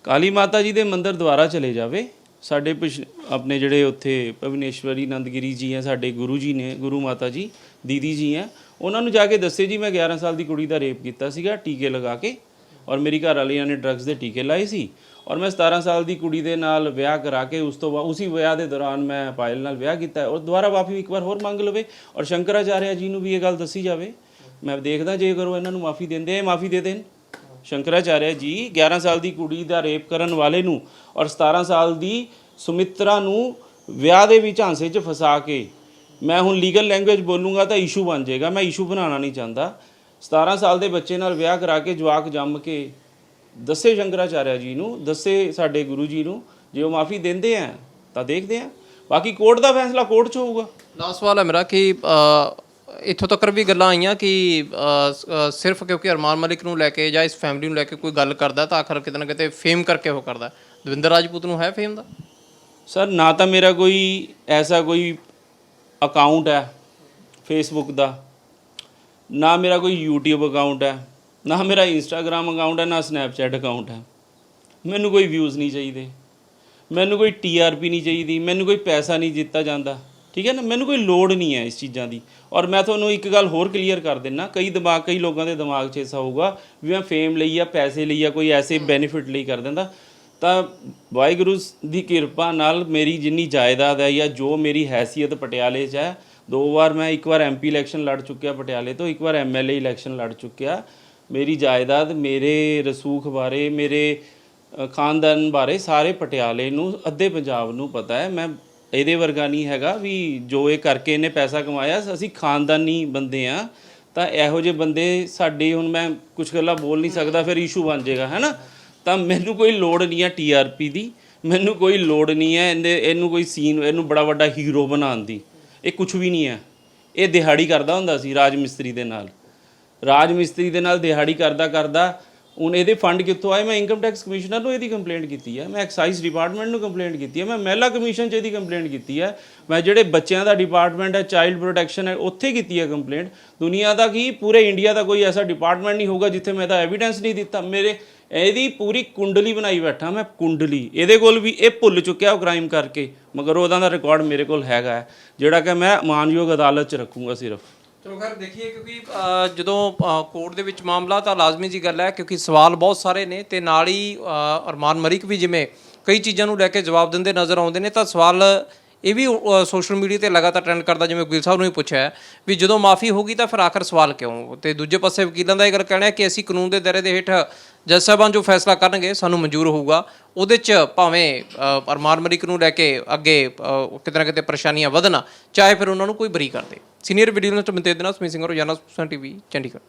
ਕਾਲੀ ਮਾਤਾ ਜੀ ਦੇ ਮੰਦਿਰ ਦੁਆਰਾ ਚਲੇ ਜਾਵੇ। ਸਾਡੇ ਪਿਛ- ਆਪਣੇ ਜਿਹੜੇ ਉੱਥੇ ਭਵਨੇਸ਼ਵਰੀ ਨੰਦਗਿਰੀ ਜੀ ਹੈ, ਸਾਡੇ ਗੁਰੂ ਜੀ ਨੇ, ਗੁਰੂ ਮਾਤਾ ਜੀ, ਦੀਦੀ ਜੀ ਹੈ। ਉਹਨਾਂ ਨੂੰ ਜਾ ਕੇ ਦੱਸੇ ਜੀ, ਮੈਂ 11 ਸਾਲ ਦੀ ਕੁੜੀ ਦਾ ਰੇਪ ਕੀਤਾ ਸੀਗਾ, ਟੀਕੇ ਲਗਾ ਕੇ। ਔਰ ਮੇਰੀ ਘਰ ਵਾਲੀਆਂ ਨੇ ਡਰੱਗਸ ਦੇ ਟੀਕੇ ਲਾਏ ਸੀ ਔਰ ਮੈਂ 17 ਸਾਲ ਦੀ ਕੁੜੀ ਦੇ ਨਾਲ ਵਿਆਹ ਕਰਾ ਕੇ ਉਸ ਤੋਂ ਬਾਅਦ, ਉਸੇ ਵਿਆਹ ਦੇ ਦੌਰਾਨ ਮੈਂ ਪਾਇਲ ਨਾਲ ਵਿਆਹ ਕੀਤਾ ਔਰ ਦੁਬਾਰਾ ਮਾਫੀ ਇੱਕ ਵਾਰ ਹੋਰ ਮੰਗ ਲਵੇ ਔਰ ਸ਼ੰਕਰਾਚਾਰਿਆ ਜੀ ਨੂੰ ਵੀ ਇਹ ਗੱਲ ਦੱਸੀ ਜਾਵੇ। ਮੈਂ ਦੇਖਦਾ ਜੇ ਕਰੋ ਇਹਨਾਂ ਨੂੰ ਮਾਫੀ ਦਿੰਦੇ ਆ ਮਾਫੀ ਦੇ ਦੇਣ। ਸ਼ੰਕਰਾਚਾਰਿਆ ਜੀ 11 ਸਾਲ ਦੀ ਕੁੜੀ ਦਾ ਰੇਪ ਕਰਨ ਵਾਲੇ ਨੂੰ ਔਰ 17 ਸਾਲ ਦੀ ਸੁਮਿਤਰਾ ਨੂੰ ਵਿਆਹ ਦੇ ਵਿੱਚ ਝਾਂਸੇ 'ਚ ਫਸਾ ਕੇ, ਮੈਂ ਹੁਣ ਲੀਗਲ ਲੈਂਗੁਏਜ ਬੋਲੂੰਗਾ ਤਾਂ ਇਸ਼ੂ ਬਣ ਜਾਏਗਾ, ਮੈਂ ਇਸ਼ੂ ਬਣਾਉਣਾ ਨਹੀਂ ਚਾਹੁੰਦਾ। 17 ਸਾਲ ਦੇ ਬੱਚੇ ਨਾਲ ਵਿਆਹ ਕਰਾ ਕੇ ਜਵਾਕ ਜੰਮ ਕੇ ਦੱਸੇ ਸ਼ੰਕਰਾਚਾਰਿਆ ਜੀ ਨੂੰ ਦੱਸੇ ਸਾਡੇ ਗੁਰੂ ਜੀ ਨੂੰ ਜੇ ਉਹ ਮਾਫੀ ਦਿੰਦੇ ਆ ਤਾਂ ਦੇਖਦੇ ਆ। ਬਾਕੀ ਕੋਰਟ ਦਾ ਫੈਸਲਾ ਕੋਰਟ 'ਚ ਹੋਊਗਾ। ਲਾਸਟ ਸਵਾਲ ਹੈ ਮੇਰਾ ਕਿ ਇੱਥੋਂ ਤੱਕ ਵੀ ਗੱਲਾਂ ਆਈਆਂ ਕਿ ਸਿਰਫ ਕਿਉਂਕਿ ਅਰਮਾਨ ਮਲਿਕ ਨੂੰ ਲੈ ਕੇ ਜਾਂ ਇਸ ਫੈਮਿਲੀ ਨੂੰ ਲੈ ਕੇ ਕੋਈ ਗੱਲ ਕਰਦਾ ਤਾਂ ਆਖਰ ਕਿਤੇ ਨਾ ਕਿਤੇ ਫੇਮ ਕਰਕੇ ਉਹ ਕਰਦਾ। ਦਵਿੰਦਰ ਰਾਜਪੂਤ ਨੂੰ ਹੈ ਫੇਮ ਦਾ? ਸਰ ਨਾ ਤਾਂ ਮੇਰਾ ਕੋਈ ਐਸਾ ਕੋਈ ਅਕਾਊਂਟ ਹੈ ਫੇਸਬੁੱਕ ਦਾ। ਨਾ ਮੇਰਾ ਕੋਈ YouTube ਅਕਾਊਂਟ ਹੈ, ਨਾ ਮੇਰਾ Instagram ਅਕਾਊਂਟ ਹੈ, ਨਾ Snapchat ਅਕਾਊਂਟ ਹੈ। ਮੈਨੂੰ ਕੋਈ ਵਿਊਜ਼ ਨਹੀਂ ਚਾਹੀਦੇ। ਮੈਨੂੰ ਕੋਈ TRP ਨਹੀਂ ਚਾਹੀਦੀ, ਮੈਨੂੰ ਕੋਈ ਪੈਸਾ ਨਹੀਂ ਦਿੱਤਾ ਜਾਂਦਾ। ਠੀਕ ਹੈ ਨਾ? ਮੈਨੂੰ ਕੋਈ ਲੋੜ ਨਹੀਂ ਹੈ ਇਸ ਚੀਜ਼ਾਂ ਦੀ। ਔਰ ਮੈਂ ਤੁਹਾਨੂੰ ਇੱਕ ਗੱਲ ਹੋਰ ਕਲੀਅਰ ਕਰ ਦਿੰਨਾ, ਕਈ ਦਿਮਾਗ, ਕਈ ਲੋਕਾਂ ਦੇ ਦਿਮਾਗ 'ਚ ਐਸਾ ਹੋਊਗਾ ਵੀ ਮੈਂ ਫੇਮ ਲਈ ਜਾਂ ਪੈਸੇ ਲਈ ਜਾਂ ਕੋਈ ਐਸੇ ਬੈਨੀਫਿਟ ਲਈ ਕਰ ਦਿੰਦਾ। ਤਾਂ ਵਾਹਿਗੁਰੂ ਦੀ ਕਿਰਪਾ ਨਾਲ ਮੇਰੀ ਜਿੰਨੀ ਜਾਇਦਾਦ ਹੈ ਜਾਂ ਜੋ ਮੇਰੀ ਹੈਸੀਅਤ ਪਟਿਆਲੇ 'ਚ ਹੈ ਦੋ ਵਾਰ ਮੈਂ ਇੱਕ ਵਾਰ ਐਮਪੀ ਇਲੈਕਸ਼ਨ ਲੜ ਚੁੱਕਿਆ ਪਟਿਆਲੇ ਤੋਂ ਇੱਕ ਵਾਰ ਐਮਐਲਏ ਇਲੈਕਸ਼ਨ ਲੜ ਚੁੱਕਿਆ ਮੇਰੀ ਜਾਇਦਾਦ ਮੇਰੇ ਰਸੂਖ ਬਾਰੇ ਮੇਰੇ ਖਾਨਦਾਨ ਬਾਰੇ ਸਾਰੇ ਪਟਿਆਲੇ ਨੂੰ ਅੱਧੇ ਪੰਜਾਬ ਨੂੰ ਪਤਾ ਹੈ ਮੈਂ ਇਹਦੇ ਵਰਗਾ ਨਹੀਂ ਹੈਗਾ ਵੀ ਜੋ ਇਹ ਕਰਕੇ ਇਹਨੇ ਪੈਸਾ ਕਮਾਇਆ ਅਸੀਂ ਖਾਨਦਾਨੀ ਬੰਦੇ ਆ ਤਾਂ ਇਹੋ ਜਿਹੇ ਬੰਦੇ ਸਾਡੇ ਹੁਣ ਮੈਂ ਕੁਝ ਗੱਲਾਂ ਬੋਲ ਨਹੀਂ ਸਕਦਾ ਫਿਰ ਇਸ਼ੂ ਬਣ ਜਾਏਗਾ ਹੈਨਾ ਤਾਂ ਮੈਨੂੰ ਕੋਈ ਲੋੜ ਨਹੀਂ ਹੈ ਟੀਆਰਪੀ ਦੀ ਮੈਨੂੰ ਕੋਈ ਲੋੜ ਨਹੀਂ ਹੈ ਇਹਦੇ ਇਹਨੂੰ ਕੋਈ ਸੀਨ ਇਹਨੂੰ ਬੜਾ ਵੱਡਾ ਹੀਰੋ ਬਣਾਉਣ ਦੀ ਇਹ ਕੁਝ ਵੀ ਨਹੀਂ ਹੈ। ਇਹ ਦਿਹਾੜੀ ਕਰਦਾ ਹੁੰਦਾ ਸੀ ਰਾਜ ਮਿਸਤਰੀ ਦੇ ਨਾਲ। ਰਾਜ ਮਿਸਤਰੀ ਦੇ ਨਾਲ ਦਿਹਾੜੀ ਕਰਦਾ ਕਰਦਾ ਹੁਣ ਇਹਦੇ ਫੰਡ ਕਿੱਥੋਂ ਆਏ? ਮੈਂ ਇਨਕਮ ਟੈਕਸ ਕਮਿਸ਼ਨਰ ਨੂੰ ਇਹਦੀ ਕੰਪਲੇਂਟ ਕੀਤੀ ਹੈ। ਮੈਂ ਐਕਸਾਈਜ਼ ਡਿਪਾਰਟਮੈਂਟ ਨੂੰ ਕੰਪਲੇਂਟ ਕੀਤੀ ਹੈ। ਮੈਂ ਮਹਿਲਾ ਕਮਿਸ਼ਨ 'ਚ ਇਹਦੀ ਕੰਪਲੇਂਟ ਕੀਤੀ ਹੈ। ਮੈਂ ਜਿਹੜੇ ਬੱਚਿਆਂ ਦਾ ਡਿਪਾਰਟਮੈਂਟ ਹੈ ਚਾਈਲਡ ਪ੍ਰੋਟੈਕਸ਼ਨ ਹੈ, ਉੱਥੇ ਕੀਤੀ ਹੈ ਕੰਪਲੇਂਟ ਦੁਨੀਆ ਦਾ ਕੀ? ਪੂਰੇ ਇੰਡੀਆ ਦਾ ਕੋਈ ਐਸਾ ਡਿਪਾਰਟਮੈਂਟ ਨਹੀਂ ਹੋਊਗਾ ਜਿੱਥੇ ਮੈਂ ਇਹਦਾ ਐਵੀਡੈਂਸ ਨਹੀਂ ਦਿੱਤਾ। ਮੇਰੇ ਇਹਦੀ ਪੂਰੀ ਕੁੰਡਲੀ ਬਣਾਈ ਬੈਠਾ ਮੈਂ ਕੁੰਡਲੀ। ਇਹਦੇ ਕੋਲ ਵੀ ਇਹ ਭੁੱਲ ਚੁੱਕਿਆ ਉਹ ਕ੍ਰਾਈਮ ਕਰਕੇ। ਮਗਰ ਉਹਦਾ ਦਾ ਰਿਕਾਰਡ ਮੇਰੇ ਕੋਲ ਹੈਗਾ ਹੈ, ਜਿਹੜਾ ਕਿ ਮੈਂ ਮਾਨਯੋਗ ਅਦਾਲਤ 'ਚ ਰੱਖੂੰਗਾ ਸਿਰਫ। ਚਲੋ ਖੈਰ ਦੇਖੀਏ ਕਿਉਂਕਿ ਅ, ਜਦੋਂ ਅ, ਕੋਰਟ ਦੇ ਵਿੱਚ ਮਾਮਲਾ ਤਾਂ ਲਾਜ਼ਮੀ ਜੀ ਗੱਲ ਹੈ ਕਿਉਂਕਿ ਸਵਾਲ ਬਹੁਤ ਸਾਰੇ ਨੇ ਤੇ ਨਾਲ ਹੀ ਅ, ਅਰਮਾਨ ਮਲਿਕ ਵੀ ਜਿਵੇਂ ਕਈ ਚੀਜ਼ਾਂ ਨੂੰ ਲੈ ਕੇ ਜਵਾਬ ਦਿੰਦੇ ਨਜ਼ਰ ਆਉਂਦੇ ਨੇ ਤਾਂ ਸਵਾਲ ਇਹ ਵੀ ਸੋਸ਼ਲ ਮੀਡੀਆ ਤੇ ਲਗਾਤਾਰ ਟ੍ਰੈਂਡ ਕਰਦਾ ਜਿਵੇਂ ਵਕੀਲ ਸਾਹਿਬ ਨੂੰ ਵੀ ਪੁੱਛਿਆ ਵੀ ਜਦੋਂ ਮਾਫੀ ਹੋਗੀ ਤਾਂ ਫਿਰ ਆਖਰ ਸਵਾਲ ਕਿਉਂ? ਤੇ ਦੂਜੇ ਪਾਸੇ ਵਕੀਲਾਂ ਦਾ ਇਹ ਗੱਲ ਕਹਿਣਾ ਹੈ ਕਿ ਅਸੀਂ ਕਾਨੂੰਨ ਦੇ ਦਾਇਰੇ ਦੇ ਹੇਠ ਜੱਜ ਸਾਹਿਬਾਨ ਜੋ ਫੈਸਲਾ ਕਰਨਗੇ ਸਾਨੂੰ ਮਨਜ਼ੂਰ ਹੋਊਗਾ। ਉਹਦੇ 'ਚ ਭਾਵੇਂ ਅ, ਅਰਮਾਨ ਮਲਿਕ ਨੂੰ ਲੈ ਕੇ ਅੱਗੇ ਕਿਤੇ ਨਾ ਕਿਤੇ ਪਰੇਸ਼ਾਨੀਆਂ ਵਧਣਾ ਚਾਹੇ ਫਿਰ ਉਹਨਾਂ ਨੂੰ ਕੋਈ ਬਰੀ ਕਰ ਦੇ। ਸੀਨੀਅਰ ਵੀਡੀਓ ਜਰਨਲਿਸਟ ਮਨਤੇਜ ਦੇ ਨਾਲ ਸਮੀਤ ਸਿੰਘ ਰੋਜ਼ਾਨਾ ਸੁਪਰ ਟੀਵੀ ਚੰਡੀਗੜ੍ਹ।